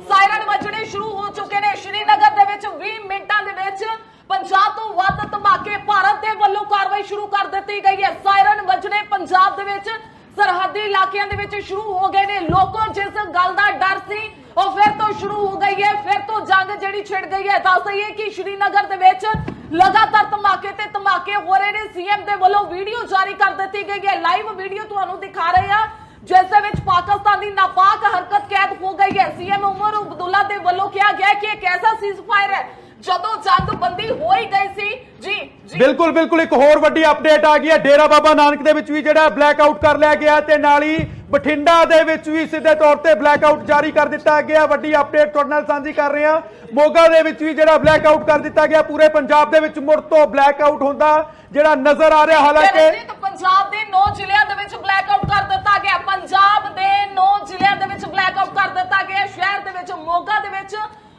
ਸਾਇਰਨ ਵੱਜਣੇ ਸ਼ੁਰੂ ਹੋ ਚੁੱਕੇ ਨੇ। ਸ਼੍ਰੀਨਗਰ ਦੇ ਵਿੱਚ 20 ਮਿੰਟਾਂ ਦੇ ਵਿੱਚ 50 ਤੋਂ ਵੱਧ ਧਮਾਕੇ ਭਾਰਤ ਦੇ ਵੱਲੋਂ ਕਾਰਵਾਈ ਸ਼ੁਰੂ ਕਰ ਦਿੱਤੀ ਗਈ ਹੈ। ਸਾਇਰਨ ਵੱਜਣੇ ਪੰਜਾਬ ਦੇ ਵਿੱਚ ਸਰਹੱਦੀ ਇਲਾਕਿਆਂ ਦੇ ਵਿੱਚ ਸ਼ੁਰੂ ਹੋ ਗਏ ਨੇ। ਲੋਕੋ, ਜਿਸ ਗੱਲ ਦਾ ਡਰ ਸੀ, ਉਹ ਫਿਰ ਤੋਂ ਸ਼ੁਰੂ ਹੋ ਗਈ ਹੈ। ਫਿਰ ਤੋਂ ਜੰਗ ਜਿਹੜੀ ਛਿੜ ਗਈ ਹੈ। ਦੱਸ ਦਈਏ ਕਿ ਸ਼੍ਰੀਨਗਰ ਦੇ ਵਿੱਚ ਲਗਾਤਾਰ ਧਮਾਕੇ ਤੇ ਧਮਾਕੇ ਹੋ ਰਹੇ ਨੇ। ਸੀਐਮ ਦੇ ਵੱਲੋਂ ਵੀਡੀਓ ਜਾਰੀ ਕਰ ਦਿੱਤੀ ਗਈ ਹੈ। ਲਾਈਵ ਵੀਡੀਓ ਤੁਹਾਨੂੰ ਦਿਖਾ ਰਹੇ ਆ ਜਿਸ ਦੇ ਵਿੱਚ ਪਾਕਿਸਤਾਨ ਦੀ ਨਾਪਾਕ ਹਰਕਤ ਕੈਦ ਹੋ ਗਈ ਹੈ। ਸੀਐਮ ਉਮਰ ਅਬਦੁੱਲਾ ਦੇ ਵੱਲੋਂ ਕਿਹਾ ਗਿਆ ਕਿ ਇੱਕ ਐਸਾ ਸੀਜ਼ਫਾਇਰ ਹੈ ਜਦੋਂ ਜੰਗ ਬੰਦੀ ਹੋ ਹੀ ਗਈ ਸੀ ਜੀ ਜੀ। ਬਿਲਕੁਲ ਬਿਲਕੁਲ ਇੱਕ ਹੋਰ ਵੱਡੀ ਅਪਡੇਟ ਆ ਗਈ ਹੈ। ਡੇਰਾ ਬਾਬਾ ਨਾਨਕ ਦੇ ਵਿੱਚ ਵੀ ਜਿਹੜਾ ਬਲੈਕ ਆਊਟ ਕਰ ਲਿਆ ਗਿਆ ਤੇ ਨਾਲ ਹੀ ਬਠਿੰਡਾ ਦੇ ਵਿੱਚ ਵੀ ਸਿੱਧੇ ਤੌਰ ਤੇ ਬਲੈਕ ਆਊਟ ਜਾਰੀ ਕਰ ਦਿੱਤਾ ਗਿਆ। ਵੱਡੀ ਅਪਡੇਟ ਤੁਹਾਡੇ ਨਾਲ ਸਾਂਝੀ ਕਰ ਰਹੇ ਹਾਂ। ਮੋਗਾ ਦੇ ਵਿੱਚ ਵੀ ਜਿਹੜਾ ਬਲੈਕ ਆਊਟ ਕਰ ਦਿੱਤਾ ਗਿਆ ਪੂਰੇ ਪੰਜਾਬ ਦੇ ਵਿੱਚ ਮੁੜ ਤੋਂ ਬਲੈਕ ਆਊਟ ਹੁੰਦਾ ਜਿਹੜਾ ਨਜ਼ਰ ਆ ਰਿਹਾ। ਹਾਲਾਂਕਿ ਪੰਜਾਬ ਦੇ 9 ਜ਼ਿਲ੍ਹਿਆਂ ਦੇ ਵਿੱਚ ਬਲੈਕ ਆਊਟ ਕਰ ਦਿੱਤਾ ਗਿਆ। ਪੰਜਾਬ ਦੇ 9 ਜ਼ਿਲ੍ਹਿਆਂ ਦੇ ਵਿੱਚ ਬਲੈਕ ਆਊਟ ਕਰ ਦਿੱਤਾ ਗਿਆ। ਸ਼ਹਿਰ ਦੇ ਵਿੱਚ ਮੋਗਾ ਦੇ ਵਿੱਚ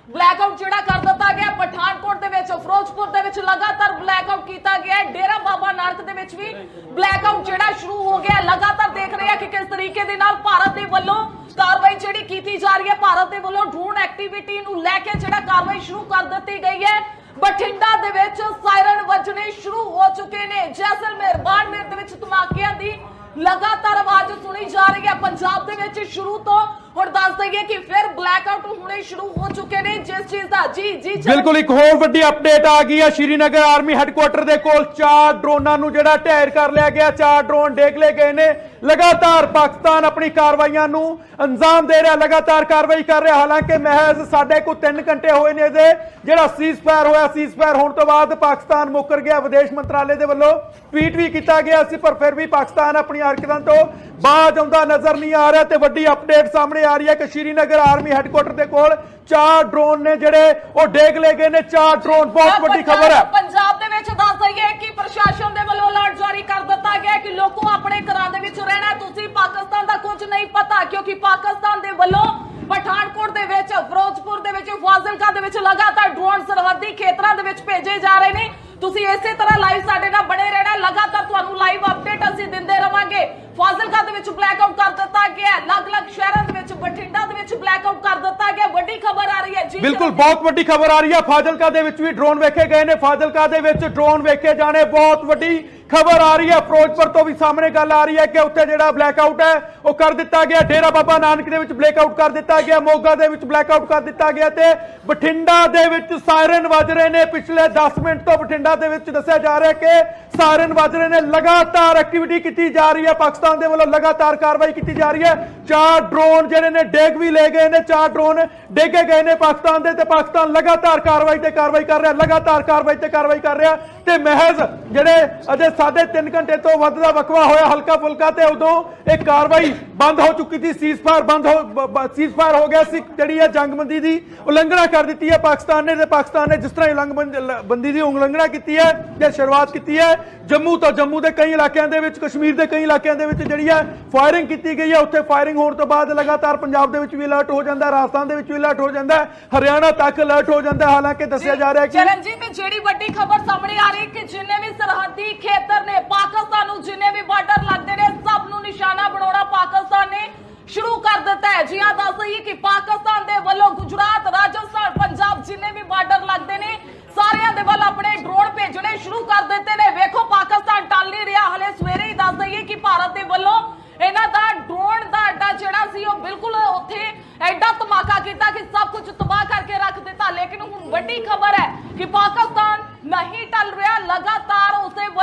ਬਲੈਕ ਆਊਟ ਜਿਹੜਾ ਕਰ ਦਿੱਤਾ ਗਿਆ, ਪਠਾਨਕੋਟ ਦੇ ਵਿੱਚ, ਫਿਰੋਜ਼ਪੁਰ ਦੇ ਵਿੱਚ ਲਗਾਤਾਰ ਬਲੈਕ ਆਊਟ ਕੀਤਾ ਗਿਆ ਹੈ। ਡੇਰਾ ਬਾਬਾ ਨਾਨਕ ਦੇ ਵਿੱਚ ਵੀ ਬਲੈਕ ਆਊਟ ਜਿਹੜਾ ਸ਼ੁਰੂ ਹੋ ਗਿਆ ਲਗਾਤਾਰ ਦੇਖ ਰਹੇ ਆ ਕਿ ਕਿਸ ਤਰੀਕੇ ਦੇ ਨਾਲ ਭਾਰਤ ਦੇ ਵੱਲੋਂ ਕਾਰਵਾਈ ਜਿਹੜੀ ਕੀਤੀ ਜਾ ਰਹੀ ਹੈ। ਭਾਰਤ ਦੇ ਵੱਲੋਂ ਡਰੋਨ ਐਕਟੀਵਿਟੀ ਨੂੰ ਲੈ ਕੇ ਜਿਹੜਾ ਕਾਰਵਾਈ ਸ਼ੁਰੂ ਕਰ ਦਿੱਤੀ ਗਈ ਹੈ। ਬਠਿੰਡਾ ਦੇ ਵਿੱਚ ਸਾਇਰਨ ਵੱਜਣੇ ਸ਼ੁਰੂ ਹੋ ਚੁੱਕੇ ਨੇ। ਜੈਸਲਮੇਰ, ਬਾੜਮੇਰ ਦੇ ਵਿੱਚ ਧਮਾਕਿਆਂ ਦੀ ਲਗਾਤਾਰ ਆਵਾਜ਼ ਸੁਣੀ ਜਾ ਰਹੀ ਹੈ। ਪੰਜਾਬ ਦੇ ਵਿੱਚ ਸ਼ੁਰੂ ਤੋਂ ਹੁਣ ਦੱਸ ਦਈਏ ਕਿ ਫਿਰ ਬਲੈਕ ਆਊਟ ਹੋਣੇ ਸ਼ੁਰੂ ਹੋ ਚੁੱਕੇ ਨੇ ਜਿਸ ਚੀਜ਼ ਦਾ ਜੀ ਜੀ ਬਿਲਕੁਲ ਇੱਕ ਹੋਰ ਵੱਡੀ ਅਪਡੇਟ ਆ ਗਈ ਹੈ ਸ਼੍ਰੀਨਗਰ ਆਰਮੀ ਹੈੱਡਕੁਆਰਟਰ ਦੇ ਕੋਲ ਚਾਰ ਡਰੋਨਾਂ ਨੂੰ ਜਿਹੜਾ ਢੇਰ ਕਰ ਲਿਆ ਗਿਆ, ਚਾਰ ਡਰੋਨ ਡੇਗ ਲਏ ਗਏ ਨੇ। ਲਗਾਤਾਰ ਪਾਕਿਸਤਾਨ ਆਪਣੀ ਕਾਰਵਾਈਆਂ ਨੂੰ ਅੰਜਾਮ ਦੇ ਰਿਹਾ, ਲਗਾਤਾਰ ਕਾਰਵਾਈ ਕਰ ਰਿਹਾ। ਹਾਲਾਂਕਿ ਮਹਿਜ਼ ਸਾਡੇ ਕੋਲ 3 ਘੰਟੇ ਹੋਏ ਨੇ ਇਹਦੇ ਜਿਹੜਾ ਸੀਜ਼ਫਾਇਰ ਹੋਇਆ ਸੀਜ਼ਫਾਇਰ ਹੋਣ ਤੋਂ ਬਾਅਦ ਪਾਕਿਸਤਾਨ ਮੁੱਕਰ ਗਿਆ। ਵਿਦੇਸ਼ ਮੰਤਰਾਲੇ ਦੇ ਵੱਲੋਂ ਟਵੀਟ ਵੀ ਕੀਤਾ ਗਿਆ ਸੀ, ਪਰ ਫਿਰ ਵੀ ਪਾਕਿਸਤਾਨ ਆਪਣੀ ਹਰਕਤਾਂ ਤੋਂ ਬਾਜ ਆਉਂਦਾ ਨਜ਼ਰ ਨਹੀਂ ਆ ਰਿਹਾ ਤੇ ਵੱਡੀ ਅਪਡੇਟ ਸਾਹਮਣੇ ਆ ਰਹੀ ਹੈ ਕਿ ਸ਼੍ਰੀਨਗਰ ਆਰਮੀ ਹੈੱਡਕੁਆਰਟਰ ਦੇ ਕੋਲ ਚਾਰ ਡਰੋਨ ਨੇ ਜਿਹੜੇ ਉਹ ਡੇਗ ਲਏ ਗਏ ਨੇ ਚਾਰ ਡਰੋਨ ਬਹੁਤ ਵੱਡੀ ਖਬਰ ਹੈ। ਪੰਜਾਬ ਦੇ ਵਿੱਚ ਦੱਸ ਦਈਏ ਕਿ ਪ੍ਰਸ਼ਾਸਨ ਦੇ ਵੱਲੋਂ ਅਲਰਟ ਜਾਰੀ ਕਰ ਦਿੱਤਾ ਗਿਆ ਕਿ ਲੋਕੋ ਆਪਣੇ ਘਰਾਂ ਦੇ ਵਿੱਚ ਰਹਿਣਾ। ਤੁਸੀਂ ਪਾਕਿਸਤਾਨ ਦਾ ਕੁਝ ਨਹੀਂ ਪਤਾ ਕਿਉਂਕਿ ਪਾਕਿਸਤਾਨ ਦੇ ਵੱਲੋਂ ਪਠਾਨਕੋਟ ਦੇ ਵਿੱਚ ਫਿਰੋਜ਼ਪੁਰ ਦੇ ਵਿੱਚ ਫਾਜ਼ਿਲਕਾ ਦੇ ਵਿੱਚ ਲਗਾਤਾਰ ਡਰੋਨ ਸਰਹੱਦੀ ਖੇਤਰਾਂ ਦੇ ਵਿੱਚ ਭੇਜੇ ਜਾ ਰਹੇ ਨੇ। ਤੁਸੀਂ ਇਸੇ ਤਰ੍ਹਾਂ ਲਾਈਵ ਸਾਡੇ ਨਾਲ ਬਣੇ ਰਹਿਣਾ ਲਗਾਤਾਰ ਤੁਹਾਨੂੰ ਲਾਈਵ ਅਪਡੇਟ ਅਸੀਂ ਦਿੰਦੇ ਰਵਾਂਗੇ। ਫਾਜ਼ਿਲਕਾ ਦੇ ਵਿੱਚ ਬਲੈਕ ਆਊਟ ਕਰ ਦਿੱਤਾ ਗਿਆ। ਅਲੱਗ-ਅਲੱਗ ਸ਼ਹਿਰਾਂ ਦੇ ਵਿੱਚ ਬਠਿੰਡਾ ਦੇ ਵਿੱਚ ਬਲੈਕ ਆਊਟ ਕਰ ਦਿੱਤਾ ਗਿਆ। ਵੱਡੀ ਖਬਰ ਆ ਰਹੀ ਹੈ ਜੀ ਬਿਲਕੁਲ ਬਹੁਤ ਵੱਡੀ ਖਬਰ ਆ ਰਹੀ ਹੈ। ਫਾਜ਼ਿਲਕਾ ਦੇ ਵਿੱਚ ਵੀ ਡਰੋਨ ਵੇਖੇ ਗਏ ਨੇ। ਫਾਜ਼ਿਲਕਾ ਦੇ ਵਿੱਚ ਡਰੋਨ ਵੇਖੇ ਜਾਣੇ ਬਹੁਤ ਵੱਡੀ ਖਬਰ ਆ ਰਹੀ ਹੈ। ਫਿਰੋਜ਼ਪੁਰ ਤੋਂ ਵੀ ਸਾਹਮਣੇ ਗੱਲ ਆ ਰਹੀ ਹੈ ਕਿ ਉੱਥੇ ਜਿਹੜਾ ਬਲੈਕ ਆਊਟ ਹੈ ਉਹ ਕਰ ਦਿੱਤਾ ਗਿਆ ਡੇਰਾ ਬਾਬਾ ਨਾਨਕ ਦੇ ਵਿੱਚ ਬਲੈਕ ਆਊਟ ਕਰ ਦਿੱਤਾ ਗਿਆ ਮੋਗਾ ਦੇ ਵਿੱਚ ਬਲੈਕ ਆਊਟ ਕਰ ਦਿੱਤਾ ਗਿਆ ਤੇ ਬਠਿੰਡਾ ਦੇ ਵਿੱਚ ਸਾਇਰਨ ਵੱਜ ਰਹੇ ਨੇ। ਪਿਛਲੇ 10 ਮਿੰਟ ਤੋਂ ਬਠਿੰਡਾ ਦੇ ਵਿੱਚ ਦੱਸਿਆ ਜਾ ਰਿਹਾ ਕਿ ਸਾਇਰਨ ਵੱਜ ਰਹੇ ਨੇ। ਲਗਾਤਾਰ ਐਕਟੀਵਿਟੀ ਕੀਤੀ ਜਾ ਰਹੀ ਹੈ ਪਾਕਿਸਤਾਨ ਦੇ ਵੱਲੋਂ ਲਗਾਤਾਰ ਕਾਰਵਾਈ ਕੀਤੀ ਜਾ ਰਹੀ ਹੈ। ਚਾਰ ਡਰੋਨ ਜਿਹੜੇ ਨੇ, ਡੇਗ ਵੀ ਲੈ ਗਏ ਨੇ। ਚਾਰ ਡਰੋਨ ਡੇਗੇ ਗਏ ਨੇ ਪਾਕਿਸਤਾਨ ਦੇ ਤੇ ਪਾਕਿਸਤਾਨ ਲਗਾਤਾਰ ਕਾਰਵਾਈ ਤੇ ਕਾਰਵਾਈ ਕਰ ਰਿਹਾ, ਲਗਾਤਾਰ ਕਾਰਵਾਈ ਤੇ ਕਾਰਵਾਈ ਕਰ ਰਿਹਾ। ਤੇ ਮਹਿਜ਼ ਜਿਹੜੇ ਅਜੇ ਸਾਢੇ 3 ਘੰਟੇ ਤੋਂ ਵੱਧ ਦਾ ਵਕਵਾ ਹੋਇਆ ਹਲਕਾ ਫੁਲਕਾ ਤੇ ਉਦੋਂ ਇਹ ਕਾਰਵਾਈ ਬੰਦ ਹੋ ਚੁੱਕੀ ਸੀ ਸੀਜ਼ਫਾਇਰ ਬੰਦ ਹੋ ਸੀਜ਼ਫਾਇਰ ਹੋ ਗਿਆ ਸੀ, ਜਿਹੜੀ ਹੈ ਜੰਗਬੰਦੀ ਦੀ ਉਲੰਘਣਾ ਕਰ ਦਿੱਤੀ ਹੈ ਪਾਕਿਸਤਾਨ ਨੇ ਤੇ ਪਾਕਿਸਤਾਨ ਨੇ ਜਿਸ ਤਰ੍ਹਾਂ ਹੀ ਦੀ ਉਲੰਘਣਾ ਕੀਤੀ ਹੈ ਤੇ ਸ਼ੁਰੂਆਤ ਕੀਤੀ ਹੈ, ਜੰਮੂ ਤੋਂ ਜੰਮੂ ਦੇ ਕਈ ਇਲਾਕਿਆਂ ਦੇ ਵਿੱਚ, ਕਸ਼ਮੀਰ ਦੇ ਕਈ ਇਲਾਕਿਆਂ ਦੇ ਵਿੱਚ ਜਿਹੜੀ ਹੈ ਫਾਇਰਿੰਗ ਕੀਤੀ ਗਈ ਹੈ, ਉੱਥੇ ਫਾਇਰਿੰਗ ਹੋਣ ਤੋਂ ਬਾਅਦ ਲਗਾਤਾਰ ਪੰਜਾਬ ਦੇ ਵਿੱਚ ਵੀ ਅਲਰਟ ਹੋ ਜਾਂਦਾ, ਰਾਜਸਥਾਨ ਦੇ ਵਿੱਚ ਵੀ ਅਲਰਟ ਹੋ ਜਾਂਦਾ ਹੈ ਹਰਿਆਣਾ ਤੱਕ ਅਲਰਟ ਹੋ ਜਾਂਦਾ, ਹਾਲਾਂਕਿ ਦੱਸਿਆ ਜਾ ਰਿਹਾ ਕਿ ਚਰਨਜੀਤ, ਜਿਹੜੀ ਵੱਡੀ ਖਬਰ ਸਾਹਮਣੇ ਆ ਰਹੀ ਕਿ ਜਿੰਨੇ ਵੀ ਸਰਹੱਦੀ ਖੇਤਰ ਨੇ, ਪਾਕਿਸਤਾਨ ਨੂੰ ਜਿੰਨੇ ਵੀ ਬਾਰਡਰ ਲੱਗਦੇ ਨੇ, ਸਭ ਨੂੰ ਨਿਸ਼ਾਨਾ ਬਣਾਉਣਾ ਪਾਕਿਸਤਾਨ ਨੇ ਸ਼ੁਰੂ ਕਰ ਦਿੱਤਾ ਹੈ। ਜੀ ਹਾਂ, ਦੱਸ ਦਈਏ ਕਿ ਪਾਕਿਸਤਾਨ ਦੇ ਵੱਲੋਂ ਗੁਜਰਾਤ, ਰਾਜਸਥਾਨ, ਪੰਜਾਬ ਜਿੰਨੇ ਵੀ ਬਾਰਡਰ ਲੱਗਦੇ ਨੇ, ਸਾਰਿਆਂ ਦੇ ਵੱਲ ਆਪਣੇ ਡਰੋਨ ਭੇਜਣੇ ਸ਼ੁਰੂ ਕਰ ਦਿੱਤੇ ਨੇ। ਵੇਖੋ, ਪਾਕਿਸਤਾਨ ਟਾਲ ਨਹੀਂ ਰਿਹਾ। ਹਲੇ ਸਵੇਰੇ ਹੀ ਦੱਸ ਦਈਏ ਕਿ ਭਾਰਤ ਦੇ ਵੱਲੋਂ ਇਹਨਾਂ ਦਾ ਡਰੋਨ ਦਾ ਅੱਡਾ ਜਿਹੜਾ ਸੀ, ਉਹ ਬਿਲਕੁਲ ਉੱਥੇ ਐਡਾ ਧਮਾਕਾ ਕੀਤਾ ਕਿ ਸਭ ਕੁਝ ਤਬਾਹ ਕਰਕੇ ਰੱਖ ਦਿੱਤਾ। ਲੇਕਿਨ ਹੁਣ ਵੱਡੀ ਖਬਰ ਹੈ ਕਿ ਪਾਕਿਸਤਾਨ ਨਹੀਂ ਟਲ ਰਿਹਾ ਲਗਾਤਾਰ ਉਸਦੇ ਵੱਲੋਂ